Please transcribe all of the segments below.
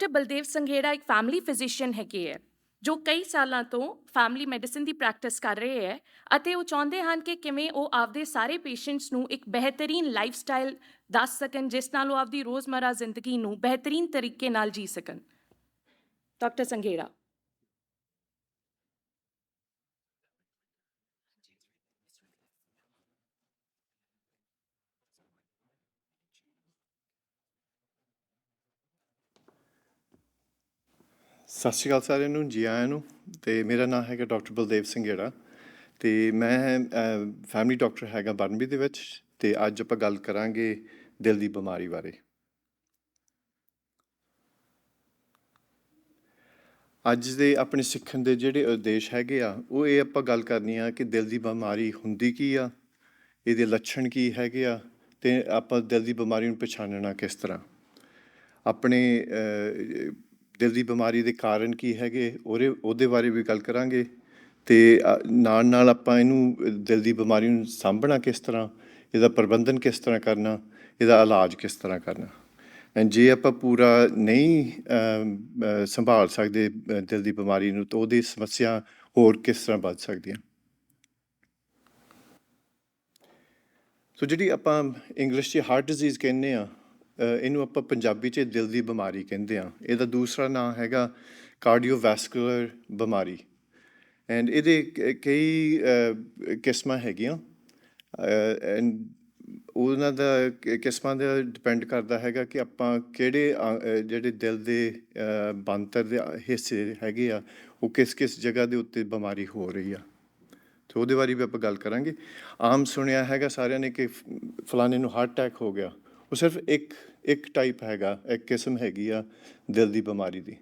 Doctor Baldev Sanghera ਇੱਕ family physician ਹੈਗੇ ਹੈ ਜੋ ਕਈ ਸਾਲਾਂ ਤੋਂ ਫੈਮਿਲੀ ਮੈਡੀਸਿਨ ਦੀ ਪ੍ਰੈਕਟਿਸ ਕਰ ਰਹੇ ਹੈ ਅਤੇ ਉਹ ਚਾਹੁੰਦੇ ਹਨ ਕਿ ਕਿਵੇਂ ਉਹ ਆਪਦੇ ਸਾਰੇ ਪੇਸ਼ੈਂਟਸ ਨੂੰ ਇੱਕ ਬਿਹਤਰੀਨ ਲਾਈਫ ਸਟਾਈਲ ਦੱਸ ਸਕਣ, ਜਿਸ ਨਾਲ ਉਹ ਆਪਦੀ ਰੋਜ਼ਮਰਾ ਜ਼ਿੰਦਗੀ ਨੂੰ ਬਿਹਤਰੀਨ ਤਰੀਕੇ ਨਾਲ ਜੀ ਸਕਣ। ਡਾਕਟਰ ਸੰਘੇੜਾ ਸਤਿ ਸ਼੍ਰੀ ਅਕਾਲ ਸਾਰਿਆਂ ਨੂੰ, ਜੀ ਆਇਆਂ ਨੂੰ। ਤੇ ਮੇਰਾ ਨਾਮ ਹੈਗਾ ਡਾਕਟਰ ਬਲਦੇਵ ਸਿੰਘ ਸਿੰਘੇੜਾ ਤੇ ਮੈਂ ਫੈਮਿਲੀ ਡਾਕਟਰ ਹੈਗਾ ਬਰਨਬੀ ਦੇ ਵਿੱਚ ਤੇ ਅੱਜ ਆਪਾਂ ਗੱਲ ਕਰਾਂਗੇ ਦਿਲ ਦੀ ਬਿਮਾਰੀ ਬਾਰੇ। ਅੱਜ ਦੇ ਆਪਣੇ ਸਿੱਖਣ ਦੇ ਜਿਹੜੇ ਉਦੇਸ਼ ਹੈਗੇ ਆ, ਉਹ ਇਹ ਆਪਾਂ ਗੱਲ ਕਰਨੀ ਆ ਕਿ ਦਿਲ ਦੀ ਬਿਮਾਰੀ ਹੁੰਦੀ ਕੀ ਆ, ਇਹਦੇ ਲੱਛਣ ਕੀ ਹੈਗੇ ਆ, ਤੇ ਆਪਾਂ ਦਿਲ ਦੀ ਬਿਮਾਰੀ ਨੂੰ ਪਛਾਣਨਾ ਕਿਸ ਤਰ੍ਹਾਂ। ਆਪਣੇ ਦਿਲ ਦੀ ਬਿਮਾਰੀ ਦੇ ਕਾਰਨ ਕੀ ਹੈਗੇ, ਉਹਦੇ ਉਹਦੇ ਬਾਰੇ ਵੀ ਗੱਲ ਕਰਾਂਗੇ। ਤੇ ਨਾਲ ਨਾਲ ਆਪਾਂ ਇਹਨੂੰ, ਦਿਲ ਦੀ ਬਿਮਾਰੀ ਨੂੰ ਸਾਂਭਣਾ ਕਿਸ ਤਰ੍ਹਾਂ, ਇਹਦਾ ਪ੍ਰਬੰਧਨ ਕਿਸ ਤਰ੍ਹਾਂ ਕਰਨਾ, ਇਹਦਾ ਇਲਾਜ ਕਿਸ ਤਰ੍ਹਾਂ ਕਰਨਾ। ਐਂਡ ਜੇ ਆਪਾਂ ਪੂਰਾ ਨਹੀਂ ਸੰਭਾਲ ਸਕਦੇ ਦਿਲ ਦੀ ਬਿਮਾਰੀ ਨੂੰ, ਤਾਂ ਉਹਦੀ ਸਮੱਸਿਆ ਹੋਰ ਕਿਸ ਤਰ੍ਹਾਂ ਵੱਧ ਸਕਦੀਆਂ। ਸੋ ਜਿਹੜੀ ਆਪਾਂ ਇੰਗਲਿਸ਼ 'ਚ ਹਾਰਟ ਡਿਜ਼ੀਜ਼ ਕਹਿੰਦੇ ਆ ਇਹਨੂੰ ਆਪਾਂ ਪੰਜਾਬੀ 'ਚ ਦਿਲ ਦੀ ਬਿਮਾਰੀ ਕਹਿੰਦੇ ਆ ਇਹਦਾ ਦੂਸਰਾ ਨਾਮ ਹੈਗਾ ਕਾਰਡੀਓਵੈਸਕੂਲਰ ਬਿਮਾਰੀ। ਐਂਡ ਇਹਦੇ ਕ- ਕਈ ਕਿਸਮਾਂ ਹੈਗੀਆਂ। ਐਂਡ ਉਹਨਾਂ ਦਾ ਕਿਸਮਾਂ ਦਾ ਡਿਪੈਂਡ ਕਰਦਾ ਹੈਗਾ ਕਿ ਆਪਾਂ ਕਿਹੜੇ ਅ, ਜਿਹੜੇ ਦਿਲ ਦੇ ਅ, ਬਣਤਰ ਦੇ ਹਿੱਸੇ ਹੈਗੇ ਆ ਉਹ ਕਿਸ ਕਿਸ ਜਗ੍ਹਾ ਦੇ ਉੱਤੇ ਬਿਮਾਰੀ ਹੋ ਰਹੀ ਆ। ਤੇ ਉਹਦੇ ਬਾਰੇ ਵੀ ਆਪਾਂ ਗੱਲ ਕਰਾਂਗੇ। ਆਮ ਸੁਣਿਆ ਹੈਗਾ ਸਾਰਿਆਂ ਨੇ ਕਿ ਫਲਾਣੇ ਨੂੰ ਹਾਰਟ ਅਟੈਕ ਹੋ ਗਿਆ। ਉਹ ਸਿਰਫ ਇੱਕ ਇੱਕ ਟਾਈਪ ਹੈਗਾ, ਇੱਕ ਕਿਸਮ ਹੈਗੀ ਆ ਦਿਲ ਦੀ ਬਿਮਾਰੀ ਦੀ।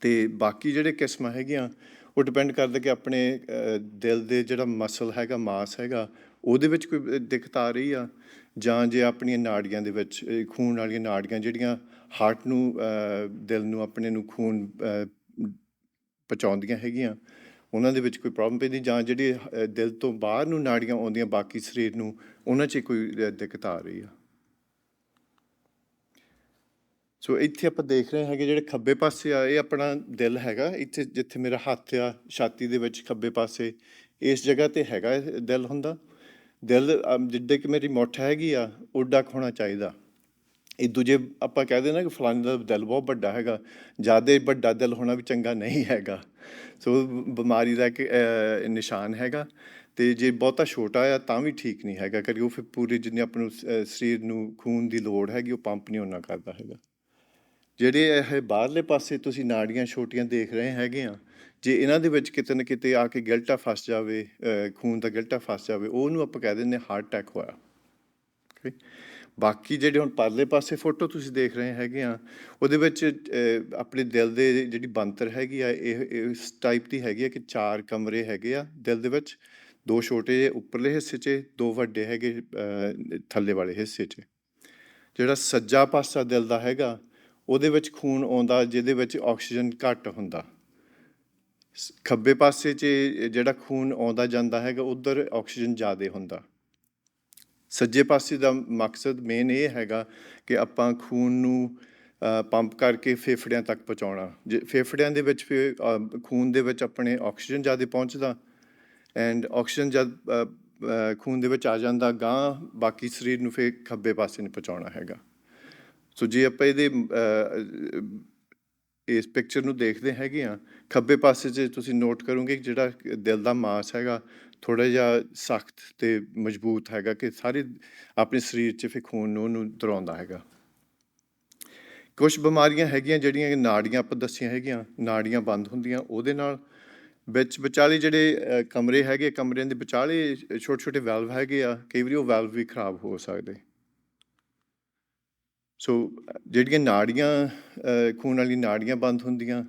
ਤੇ ਬਾਕੀ ਜਿਹੜੇ ਕਿਸਮਾਂ ਹੈਗੀਆਂ, ਉਹ ਡਿਪੈਂਡ ਕਰਦਾ ਕਿ ਆਪਣੇ ਦਿਲ ਦੇ ਜਿਹੜਾ ਮਸਲ ਹੈਗਾ, ਮਾਸ ਹੈਗਾ, ਉਹਦੇ ਵਿੱਚ ਕੋਈ ਦਿੱਕਤ ਆ ਰਹੀ ਆ? ਜਾਂ ਜੇ ਆਪਣੀਆਂ ਨਾੜੀਆਂ ਦੇ ਵਿੱਚ ਖੂਨ ਵਾਲੀਆਂ ਨਾੜੀਆਂ ਜਿਹੜੀਆਂ ਹਾਰਟ ਨੂੰ ਦਿਲ ਨੂੰ, ਆਪਣੇ ਨੂੰ ਖੂਨ ਪਹੁੰਚਾਉਂਦੀਆਂ ਹੈਗੀਆਂ, ਉਹਨਾਂ ਦੇ ਵਿੱਚ ਕੋਈ ਪ੍ਰੋਬਲਮ ਪੈਂਦੀ? ਜਾਂ ਜਿਹੜੀ ਦਿਲ ਤੋਂ ਬਾਹਰ ਨੂੰ ਨਾੜੀਆਂ ਆਉਂਦੀਆਂ, ਬਾਕੀ ਸਰੀਰ ਨੂੰ, ਉਹਨਾਂ 'ਚ ਕੋਈ ਦਿੱਕਤ ਆ ਰਹੀ ਆ? ਸੋ ਇੱਥੇ ਆਪਾਂ ਦੇਖ ਰਹੇ ਹੈਗੇ ਜਿਹੜੇ ਖੱਬੇ ਪਾਸੇ ਆ ਇਹ ਆਪਣਾ ਦਿਲ ਹੈਗਾ। ਇੱਥੇ ਜਿੱਥੇ ਮੇਰਾ ਹੱਥ ਆ ਛਾਤੀ ਦੇ ਵਿੱਚ ਖੱਬੇ ਪਾਸੇ ਇਸ ਜਗ੍ਹਾ ਤੇ ਹੈਗਾ ਦਿਲ ਹੁੰਦਾ। ਦਿਲ ਅਮ, ਜਿੱਡੇ ਕਿ ਮੇਰੀ ਮੁੱਠ ਹੈਗੀ ਆ ਉੱਡਾ ਹੋਣਾ ਚਾਹੀਦਾ। ਇਹ ਦੂਜੇ ਆਪਾਂ ਕਹਦੇ ਨਾ ਕਿ ਫਲਾਣੇ ਦਾ ਦਿਲ ਬਹੁਤ ਵੱਡਾ ਹੈਗਾ। ਜ਼ਿਆਦਾ ਵੱਡਾ ਦਿਲ ਹੋਣਾ ਵੀ ਚੰਗਾ ਨਹੀਂ ਹੈਗਾ। ਸੋ ਬਿਮਾਰੀ ਦਾ ਇੱਕ ਨਿਸ਼ਾਨ ਹੈਗਾ। ਤੇ ਜੇ ਬਹੁਤਾ ਛੋਟਾ ਆ ਤਾਂ ਵੀ ਠੀਕ ਨਹੀਂ ਹੈਗਾ। ਕਿਉਂਕਿ ਉਹ ਫਿਰ ਪੂਰੇ ਜਿੰਨੇ ਆਪਣੇ ਨੂੰ, ਸਰੀਰ ਨੂੰ ਖੂਨ ਦੀ ਲੋੜ ਹੈਗੀ ਉਹ ਪੰਪ ਨਹੀਂ ਉਹਨਾਂ ਕਰਦਾ ਹੈਗਾ। ਜਿਹੜੇ ਇਹ ਬਾਹਰਲੇ ਪਾਸੇ ਤੁਸੀਂ ਨਾੜੀਆਂ ਛੋਟੀਆਂ ਦੇਖ ਰਹੇ ਹੈਗੇ ਆ, ਜੇ ਇਹਨਾਂ ਦੇ ਵਿੱਚ ਕਿਤੇ ਨਾ ਕਿਤੇ ਆ ਕੇ ਗਿਲਟਾ ਫਸ ਜਾਵੇ ਖੂਨ ਦਾ ਗਿਲਟਾ ਫਸ ਜਾਵੇ, ਉਹਨੂੰ ਆਪਾਂ ਕਹਿ ਦਿੰਦੇ ਹਾਰਟ ਅਟੈਕ ਹੋਇਆ Okay? ਬਾਕੀ ਜਿਹੜੇ ਹੁਣ ਪਰਲੇ ਪਾਸੇ ਫੋਟੋ ਤੁਸੀਂ ਦੇਖ ਰਹੇ ਹੈਗੇ ਆ, ਉਹਦੇ ਵਿੱਚ ਆਪਣੇ ਦਿਲ ਦੇ ਜਿਹੜੀ ਬਣਤਰ ਹੈਗੀ ਆ, ਇਹ ਇਸ ਟਾਈਪ ਦੀ ਹੈਗੀ ਆ ਕਿ ਚਾਰ ਕਮਰੇ ਹੈਗੇ ਆ ਦਿਲ ਦੇ ਵਿੱਚ, ਦੋ ਛੋਟੇ ਜਿਹੇ ਉੱਪਰਲੇ ਹਿੱਸੇ 'ਚ, ਦੋ ਵੱਡੇ ਹੈਗੇ ਥੱਲੇ ਵਾਲੇ ਹਿੱਸੇ 'ਚ ਜਿਹੜਾ ਸੱਜਾ ਪਾਸਾ ਦਿਲ ਦਾ ਹੈਗਾ ਉਹਦੇ ਵਿੱਚ ਖੂਨ ਆਉਂਦਾ, ਜਿਹਦੇ ਵਿੱਚ ਆਕਸੀਜਨ ਘੱਟ ਹੁੰਦਾ। ਸ- ਖੱਬੇ ਪਾਸੇ 'ਚ ਜਿਹੜਾ ਖੂਨ ਆਉਂਦਾ ਜਾਂਦਾ ਹੈਗਾ, ਉਧਰ ਆਕਸੀਜਨ ਜ਼ਿਆਦਾ ਹੁੰਦਾ। ਸੱਜੇ ਪਾਸੇ ਦਾ ਮਕਸਦ ਮੇਨ ਇਹ ਹੈਗਾ ਕਿ ਆਪਾਂ ਖੂਨ ਨੂੰ ਪੰਪ ਕਰਕੇ ਫੇਫੜਿਆਂ ਤੱਕ ਪਹੁੰਚਾਉਣਾ। ਜੇ ਫੇਫੜਿਆਂ ਦੇ ਵਿੱਚ ਫਿਰ ਖੂਨ ਦੇ ਵਿੱਚ ਆਪਣੇ ਆਕਸੀਜਨ ਜ਼ਿਆਦਾ ਪਹੁੰਚਦਾ ਐਂਡ ਆਕਸੀਜਨ ਜਦ ਖੂਨ ਦੇ ਵਿੱਚ ਆ ਜਾਂਦਾ ਗਾਂ ਬਾਕੀ ਸਰੀਰ ਨੂੰ ਫਿਰ ਖੱਬੇ ਪਾਸੇ ਨੂੰ ਪਹੁੰਚਾਉਣਾ ਹੈਗਾ। ਸੋ ਜੇ ਆਪਾਂ ਇਹਦੇ ਇਸ ਪਿਕਚਰ ਨੂੰ ਦੇਖਦੇ ਹੈਗੇ ਆ ਖੱਬੇ ਪਾਸੇ 'ਚ ਤੁਸੀਂ ਨੋਟ ਕਰੋਗੇ ਕਿ ਜਿਹੜਾ ਦਿਲ ਦਾ ਮਾਸ ਹੈਗਾ ਥੋੜਾ ਜਿਹਾ ਸਖਤ ਤੇ ਮਜ਼ਬੂਤ ਹੈਗਾ ਕਿ ਸਾਰੇ ਆਪਣੇ ਸਰੀਰ 'ਚ ਫਿਰ ਖੂਨ ਨੂੰ ਉਹਨੂੰ ਦੌੜਾਉਂਦਾ ਹੈਗਾ। ਕੁਝ ਬਿਮਾਰੀਆਂ ਹੈਗੀਆਂ ਜਿਹੜੀਆਂ ਨਾੜੀਆਂ ਆਪਾਂ ਦੱਸੀਆਂ ਹੈਗੀਆਂ, ਨਾੜੀਆਂ ਬੰਦ ਹੁੰਦੀਆਂ ਉਹਦੇ ਨਾਲ। ਵਿੱਚ ਵਿਚਾਲੇ ਜਿਹੜੇ ਕਮਰੇ ਹੈਗੇ, ਕਮਰਿਆਂ ਦੇ ਵਿਚਾਲੇ ਛੋਟੇ ਛੋਟੇ ਵੈਲਵ ਹੈਗੇ ਆ, ਕਈ ਵਾਰੀ ਉਹ ਵੈਲਵ ਵੀ ਖਰਾਬ ਹੋ ਸਕਦੇ। ਸੋ ਜਿਹੜੀਆਂ ਨਾੜੀਆਂ ਖੂਨ ਵਾਲੀ ਨਾੜੀਆਂ ਬੰਦ ਹੁੰਦੀਆਂ,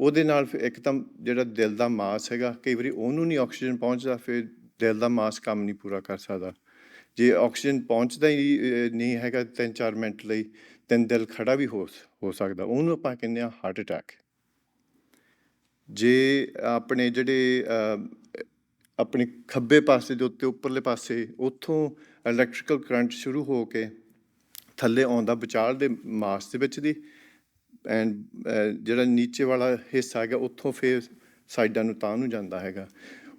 ਉਹਦੇ ਨਾਲ ਫਿਰ ਇੱਕ ਤਾਂ ਜਿਹੜਾ ਦਿਲ ਦਾ ਮਾਸ ਹੈਗਾ, ਕਈ ਵਾਰੀ ਉਹਨੂੰ ਨਹੀਂ ਆਕਸੀਜਨ ਪਹੁੰਚਦਾ, ਫਿਰ ਦਿਲ ਦਾ ਮਾਸ ਕੰਮ ਨਹੀਂ ਪੂਰਾ ਕਰ ਸਕਦਾ। ਜੇ ਆਕਸੀਜਨ ਪਹੁੰਚਦਾ ਹੀ ਨਹੀਂ ਹੈਗਾ 3-4 ਮਿੰਟ ਲਈ ਤਾਂ ਦਿਲ ਖੜਾ ਵੀ ਹੋ ਹੋ ਸਕਦਾ। ਉਹਨੂੰ ਆਪਾਂ ਕਹਿੰਦੇ ਆ ਹਾਰਟ ਅਟੈਕ ਜੇ ਆਪਣੇ ਜਿਹੜੇ ਆਪਣੇ ਖੱਬੇ ਪਾਸੇ ਦੇ ਉੱਤੇ, ਉੱਪਰਲੇ ਪਾਸੇ, ਉੱਥੋਂ ਇਲੈਕਟ੍ਰੀਕਲ ਕਰੰਟ ਸ਼ੁਰੂ ਹੋ ਕੇ ਥੱਲੇ ਆਉਂਦਾ ਵਿਚਾਲ ਦੇ ਮਾਸ ਦੇ ਵਿੱਚ ਦੀ ਐਂਡ ਜਿਹੜਾ ਨੀਚੇ ਵਾਲਾ ਹਿੱਸਾ ਹੈਗਾ, ਉੱਥੋਂ ਫਿਰ ਸਾਈਡਾਂ ਨੂੰ ਤਾਂ ਨੂੰ ਜਾਂਦਾ ਹੈਗਾ।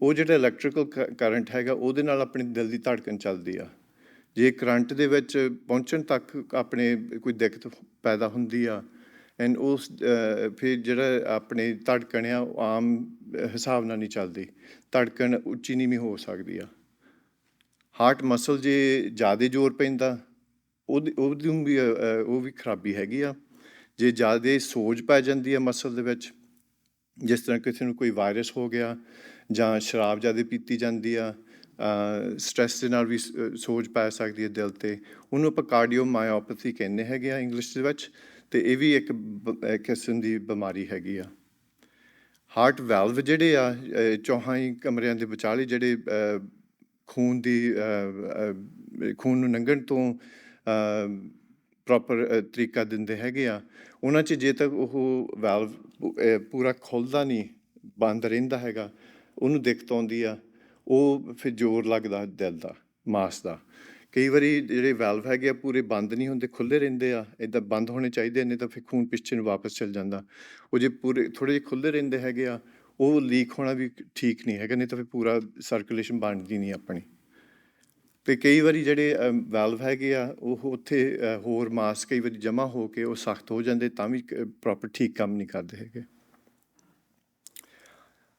ਉਹ ਜਿਹੜਾ ਇਲੈਕਟ੍ਰੀਕਲ ਕਰੰਟ ਹੈਗਾ, ਉਹਦੇ ਨਾਲ ਆਪਣੀ ਦਿਲ ਦੀ ਧੜਕਣ ਚੱਲਦੀ ਆ। ਜੇ ਕਰੰਟ ਦੇ ਵਿੱਚ ਪਹੁੰਚਣ ਤੱਕ ਆਪਣੇ ਕੋਈ ਦਿੱਕਤ ਪੈਦਾ ਹੁੰਦੀ ਆ ਐਂਡ ਉਸ ਫਿਰ ਜਿਹੜਾ ਆਪਣੇ ਧੜਕਣ ਆ, ਉਹ ਆਮ ਹਿਸਾਬ ਨਾਲ ਨਹੀਂ ਚੱਲਦੀ। ਧੜਕਣ ਉੱਚੀ ਨੀਵੀਂ ਹੋ ਸਕਦੀ ਆ। ਹਾਰਟ ਮਸਲ ਜੇ ਜ਼ਿਆਦਾ ਜ਼ੋਰ ਪੈਂਦਾ ਉਹਦੀ ਉਹਦੀ ਵੀ ਅਹ, ਉਹ ਵੀ ਖਰਾਬੀ ਹੈਗੀ ਆ। ਜੇ ਜ਼ਿਆਦਾ ਸੋਜ ਪੈ ਜਾਂਦੀ ਹੈ ਮਸਲ ਦੇ ਵਿੱਚ ਜਿਸ ਤਰ੍ਹਾਂ ਕਿਸੇ ਨੂੰ ਕੋਈ ਵਾਇਰਸ ਹੋ ਗਿਆ ਜਾਂ ਸ਼ਰਾਬ ਜ਼ਿਆਦਾ ਪੀਤੀ ਜਾਂਦੀ ਆ ਸਟ੍ਰੈਸ ਦੇ ਨਾਲ ਵੀ ਸ- ਅਹ, ਸੋਜ ਪੈ ਸਕਦੀ ਹੈ ਦਿਲ ਤੇ ਉਹਨੂੰ ਆਪਾਂ ਕਾਰਡੀਓਮਾਇਓਪੈਥੀ ਕਹਿੰਦੇ ਹੈਗੇ ਆ ਇੰਗਲਿਸ਼ ਦੇ ਵਿੱਚ ਤੇ ਇਹ ਵੀ ਇੱਕ ਬ- ਇੱਕ ਕਿਸਮ ਦੀ ਬਿਮਾਰੀ ਹੈਗੀ ਆ। ਹਾਰਟ ਵੈਲਵ ਜਿਹੜੇ ਆ ਅਹ, ਚੌਹਾਂ ਹੀ ਕਮਰਿਆਂ ਦੇ ਵਿਚਾਲੇ ਜਿਹੜੇ ਅਹ, ਖੂਨ ਦੀ ਅਹ, ਅਹ, ਖੂਨ ਨੂੰ ਲੰਘਣ ਤੋਂ ਪ੍ਰੋਪਰ ਤਰੀਕਾ ਦਿੰਦੇ ਹੈਗੇ ਆ। ਉਹਨਾਂ 'ਚ ਜੇ ਤੱਕ ਉਹ ਵੈਲਵ ਪੂਰਾ ਖੁੱਲਦਾ ਨਹੀਂ, ਬੰਦ ਰਹਿੰਦਾ ਹੈਗਾ, ਉਹਨੂੰ ਦਿੱਕਤ ਆਉਂਦੀ ਆ, ਉਹ ਫਿਰ ਜ਼ੋਰ ਲੱਗਦਾ ਦਿਲ ਦਾ, ਮਾਸ ਦਾ। ਕਈ ਵਾਰੀ ਜਿਹੜੇ ਵੈਲਵ ਹੈਗੇ ਆ, ਪੂਰੇ ਬੰਦ ਨਹੀਂ ਹੁੰਦੇ ਖੁੱਲੇ ਰਹਿੰਦੇ ਆ ਇਦਾਂ ਬੰਦ ਹੋਣੇ ਚਾਹੀਦੇ ਨੇ ਤਾਂ ਫਿਰ ਖੂਨ ਪਿੱਛੇ ਨੂੰ ਵਾਪਸ ਚਲ ਜਾਂਦਾ। ਉਹ ਜੇ ਪੂਰੇ ਥੋੜੇ ਜਿਹੇ ਖੁੱਲੇ ਰਹਿੰਦੇ ਹੈਗੇ ਆ, ਉਹ ਲੀਕ ਹੋਣਾ ਵੀ ਠੀਕ ਨਹੀਂ ਹੈਗਾ, ਨਹੀਂ ਤਾਂ ਫਿਰ ਪੂਰਾ ਸਰਕੂਲੇਸ਼ਨ ਬਣਦੀ ਨਹੀਂ ਆਪਣੀ। ਤੇ ਕਈ ਵਾਰੀ ਜਿਹੜੇ ਵੈਲਵ ਹੈਗੇ ਆ, ਉਹ ਉੱਥੇ ਹੋਰ ਮਾਸ ਕਈ ਵਾਰੀ ਜਮ੍ਹਾਂ ਹੋ ਕੇ ਉਹ ਸਖਤ ਹੋ ਜਾਂਦੇ, ਤਾਂ ਵੀ ਪ੍ਰੋਪਰ ਠੀਕ ਕੰਮ ਨਹੀਂ ਕਰਦੇ ਹੈਗੇ।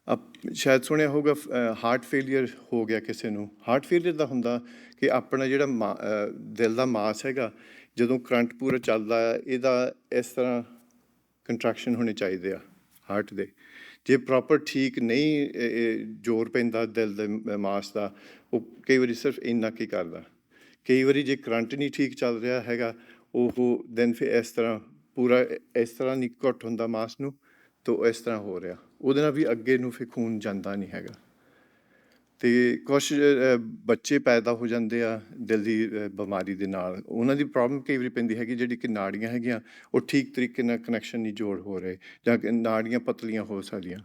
ਅਬ ਸ਼ਾਇਦ ਸੁਣਿਆ ਹੋਊਗਾ ਹਾਰਟ ਫੇਲਿਅਰ ਹੋ ਗਿਆ ਕਿਸੇ ਨੂੰ। ਹਾਰਟ ਫੇਲਿਅਰ ਦਾ ਹੁੰਦਾ ਕਿ ਆਪਣਾ ਜਿਹੜਾ ਮਾ- ਦਿਲ ਦਾ ਮਾਸ ਹੈਗਾ, ਜਦੋਂ ਕਰੰਟ ਪੂਰਾ ਚੱਲਦਾ ਹੈ ਇਹਦਾ ਇਸ ਤਰ੍ਹਾਂ ਕੰਟਰੈਕਸ਼ਨ ਹੋਣੇ ਚਾਹੀਦੇ ਆ। ਹਾਰਟ ਦੇ। ਜੇ ਪ੍ਰੋਪਰ ਠੀਕ ਨਹੀਂ ਜ਼ੋਰ ਪੈਂਦਾ ਦਿਲ ਦੇ ਮਾਸ ਦਾ, ਉਹ ਕਈ ਵਾਰੀ ਸਿਰਫ ਇੰਨਾ ਕੀ ਕਰਦਾ। ਕਈ ਵਾਰੀ ਜੇ ਕਰੰਟ ਨਹੀਂ ਠੀਕ ਚੱਲ ਰਿਹਾ ਹੈਗਾ, ਉਹ ਦੈਨ ਫਿਰ ਇਸ ਤਰ੍ਹਾਂ, ਪੂਰਾ ਇਸ ਤਰ੍ਹਾਂ ਨਹੀਂ ਘੁੱਟ ਹੁੰਦਾ ਮਾਸ ਨੂੰ, ਤਾਂ ਇਸ ਤਰ੍ਹਾਂ ਹੋ ਰਿਹਾ। ਉਹਦੇ ਨਾਲ ਵੀ ਅੱਗੇ ਨੂੰ ਫਿਰ ਖੂਨ ਜਾਂਦਾ ਨਹੀਂ ਹੈਗਾ। ਤੇ ਕੁਝ ਬੱਚੇ ਪੈਦਾ ਹੋ ਜਾਂਦੇ ਆ ਦਿਲ ਦੀ ਬਿਮਾਰੀ ਦੇ ਨਾਲ। ਉਹਨਾਂ ਦੀ ਪ੍ਰੋਬਲਮ ਕਈ ਵਾਰੀ ਪੈਂਦੀ ਹੈਗੀ ਜਿਹੜੀ ਕਿ ਨਾੜੀਆਂ ਹੈਗੀਆਂ, ਉਹ ਠੀਕ ਤਰੀਕੇ ਨਾਲ ਕਨੈਕਸ਼ਨ ਨਹੀਂ ਜੋੜ ਹੋ ਰਹੇ ਜਾਂ ਨਾੜੀਆਂ ਪਤਲੀਆਂ ਹੋ ਸਕਦੀਆਂ।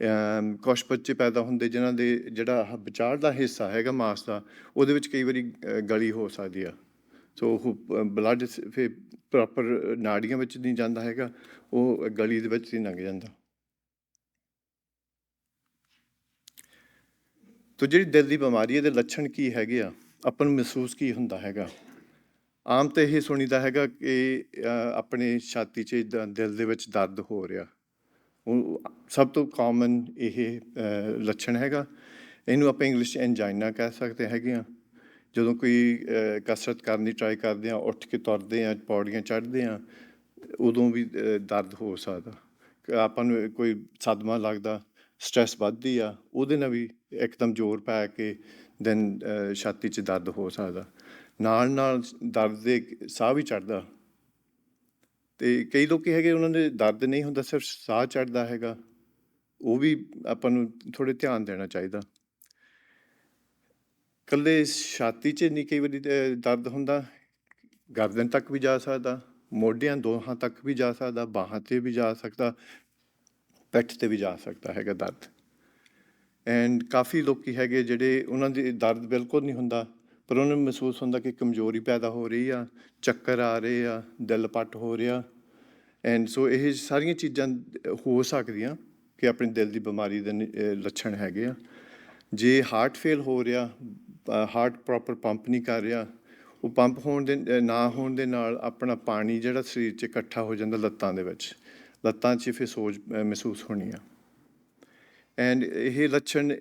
ਅਮ ਕੁਝ ਬੱਚੇ ਪੈਦਾ ਹੁੰਦੇ ਜਿਨ੍ਹਾਂ ਦੇ ਜਿਹੜਾ ਵਿਚਾਰ ਦਾ ਹਿੱਸਾ ਹੈਗਾ ਮਾਸ ਦਾ, ਉਹਦੇ ਵਿੱਚ ਕਈ ਵਾਰੀ ਗਲੀ ਹੋ ਸਕਦੀ ਆ। ਸੋ ਉਹ ਬਲੱਡ ਫਿਰ ਪ੍ਰੋਪਰ ਨਾੜੀਆਂ ਵਿੱਚ ਨਹੀਂ ਜਾਂਦਾ ਹੈਗਾ, ਉਹ ਗਲੀ ਦੇ ਵਿੱਚ ਹੀ ਲੰਘ ਜਾਂਦਾ। ਤੋ ਜਿਹੜੀ ਦਿਲ ਦੀ ਬਿਮਾਰੀ ਇਹਦੇ ਲੱਛਣ ਕੀ ਹੈਗੇ ਆ? ਆਪਾਂ ਨੂੰ ਮਹਿਸੂਸ ਕੀ ਹੁੰਦਾ ਹੈਗਾ? ਆਮ ਤੇ ਇਹ ਸੁਣੀਦਾ ਹੈਗਾ ਕਿ ਆਪਣੇ ਛਾਤੀ 'ਚ ਦ- ਦਿਲ ਦੇ ਵਿੱਚ ਦਰਦ ਹੋ ਰਿਹਾ। ਉਹ ਸਭ ਤੋਂ ਕਾਮਨ ਇਹ ਲੱਛਣ ਹੈਗਾ। ਇਹਨੂੰ ਆਪਾਂ ਇੰਗਲਿਸ਼ ਐਂਜਾਈਨਾ ਕਹਿ ਸਕਦੇ ਹੈਗੇ ਆ। ਜਦੋਂ ਕੋਈ ਕਸਰਤ ਕਰਨ ਦੀ ਟਰਾਈ ਕਰਦੇ ਆ, ਉੱਠ ਕੇ ਤੁਰਦੇ ਆ, ਪੌੜੀਆਂ ਚੜ੍ਹਦੇ ਆ, ਉਦੋਂ ਵੀ ਦਰਦ ਹੋ ਸਕਦਾ। ਆਪਾਂ ਨੂੰ ਕੋਈ ਸਦਮਾ ਲੱਗਦਾ ਸਟ੍ਰੈਸ ਵੱਧਦੀ ਆ, ਉਹਦੇ ਨਾਲ ਵੀ ਇੱਕਦਮ ਜ਼ੋਰ ਪੈ ਕੇ ਦੈਨ ਛਾਤੀ 'ਚ ਦਰਦ ਹੋ ਸਕਦਾ। ਨਾਲ ਨਾਲ ਦਰਦ ਦੇ ਸਾਹ ਵੀ ਚੜਦਾ ਤੇ ਕਈ ਲੋਕੀ ਹੈਗੇ, ਉਹਨਾਂ ਦੇ ਦਰਦ ਨਹੀਂ ਹੁੰਦਾ, ਸਿਰਫ ਸਾਹ ਚੜਦਾ ਹੈਗਾ। ਉਹ ਵੀ ਆਪਾਂ ਨੂੰ ਥੋੜੇ ਧਿਆਨ ਦੇਣਾ ਚਾਹੀਦਾ। ਕੱਲੇ ਛਾਤੀ 'ਚ ਨਹੀਂ ਕਈ ਵਾਰੀ ਦਰਦ ਹੁੰਦਾ। ਗਰਦਨ ਤੱਕ ਵੀ ਜਾ ਸਕਦਾ। ਮੋਢਿਆਂ ਦੋਹਾਂ ਤੱਕ ਵੀ ਜਾ ਸਕਦਾ। ਬਾਹਾਂ ਤੇ ਵੀ ਜਾ ਸਕਦਾ। ਪਿੱਠ ਤੇ ਵੀ ਜਾ ਸਕਦਾ ਹੈਗਾ ਦਰਦ। ਐਂਡ ਕਾਫੀ ਲੋਕੀ ਹੈਗੇ ਜਿਹੜੇ ਉਹਨਾਂ ਦੇ ਦਰਦ ਬਿਲਕੁਲ ਨਹੀਂ ਹੁੰਦਾ, ਪਰ ਉਹਨਾਂ ਨੂੰ ਮਹਿਸੂਸ ਹੁੰਦਾ ਕਿ ਕਮਜ਼ੋਰੀ ਪੈਦਾ ਹੋ ਰਹੀ ਆ, ਚੱਕਰ ਆ ਰਹੇ ਆ, ਦਿਲ ਪੱਟ ਹੋ ਰਿਹਾ। ਐਂਡ ਸੋ ਇਹ ਸਾਰੀਆਂ ਚੀਜ਼ਾਂ ਹੋ ਸਕਦੀਆਂ ਕਿ ਆਪਣੇ ਦਿਲ ਦੀ ਬਿਮਾਰੀ ਦੇ ਨ- ਲੱਛਣ ਹੈਗੇ ਆ। ਜੇ ਹਾਰਟ ਫੇਲ ਹੋ ਰਿਹਾ ਹਾਰਟ ਪ੍ਰੋਪਰ ਪੰਪ ਨਹੀਂ ਕਰ ਰਿਹਾ, ਉਹ ਪੰਪ ਹੋਣ ਦੇ ਨਾ ਹੋਣ ਦੇ ਨਾਲ ਆਪਣਾ ਪਾਣੀ ਜਿਹੜਾ ਸਰੀਰ 'ਚ ਇਕੱਠਾ ਹੋ ਜਾਂਦਾ ਲੱਤਾਂ ਦੇ ਵਿੱਚ। ਲੱਤਾਂ 'ਚ ਫਿਰ ਸੋਜ ਮਹਿਸੂਸ ਹੋਣੀ ਆ। ਐਂਡ ਇਹ ਲੱਛਣ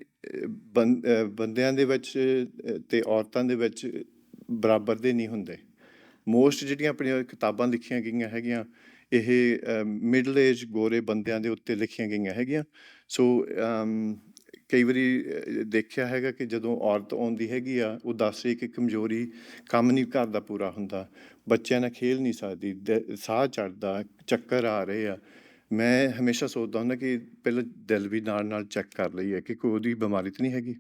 ਬੰ- ਬੰਦਿਆਂ ਦੇ ਵਿੱਚ ਅਹ, ਤੇ ਔਰਤਾਂ ਦੇ ਵਿੱਚ ਬਰਾਬਰ ਦੇ ਨਹੀਂ ਹੁੰਦੇ। ਮੋਸਟ ਜਿਹੜੀਆਂ ਆਪਣੀਆਂ ਕਿਤਾਬਾਂ ਲਿਖੀਆਂ ਗਈਆਂ ਹੈਗੀਆਂ ਇਹ ਮਿਡਲ ਏਜ ਗੋਰੇ ਬੰਦਿਆਂ ਦੇ ਉੱਤੇ ਲਿਖੀਆਂ ਗਈਆਂ ਹੈਗੀਆਂ। ਸੋ ਕਈ ਵਾਰੀ ਦੇਖਿਆ ਹੈਗਾ ਕਿ ਜਦੋਂ ਔਰਤ ਆਉਂਦੀ ਹੈਗੀ ਆ ਉਹ ਦੱਸ ਰਹੀ ਕਿ ਕਮਜ਼ੋਰੀ ਕੰਮ ਨਹੀਂ ਘਰ ਦਾ ਪੂਰਾ ਹੁੰਦਾ। ਬੱਚਿਆਂ ਨਾਲ ਖੇਲ ਨਹੀਂ ਸਕਦੀ ਦ- ਸਾਹ ਚੜਦਾ ਚੱਕਰ ਆ ਰਹੇ ਆ। ਮੈਂ ਹਮੇਸ਼ਾ ਸੋਚਦਾ ਹੁੰਦਾ ਕਿ ਪਹਿਲਾਂ ਦਿਲ ਵੀ ਨਾਲ ਨਾਲ ਚੈੱਕ ਕਰ ਲਈਏ ਕਿ ਕੋਈ ਉਹਦੀ ਬਿਮਾਰੀ ਤਾਂ ਨਹੀਂ ਹੈਗੀ।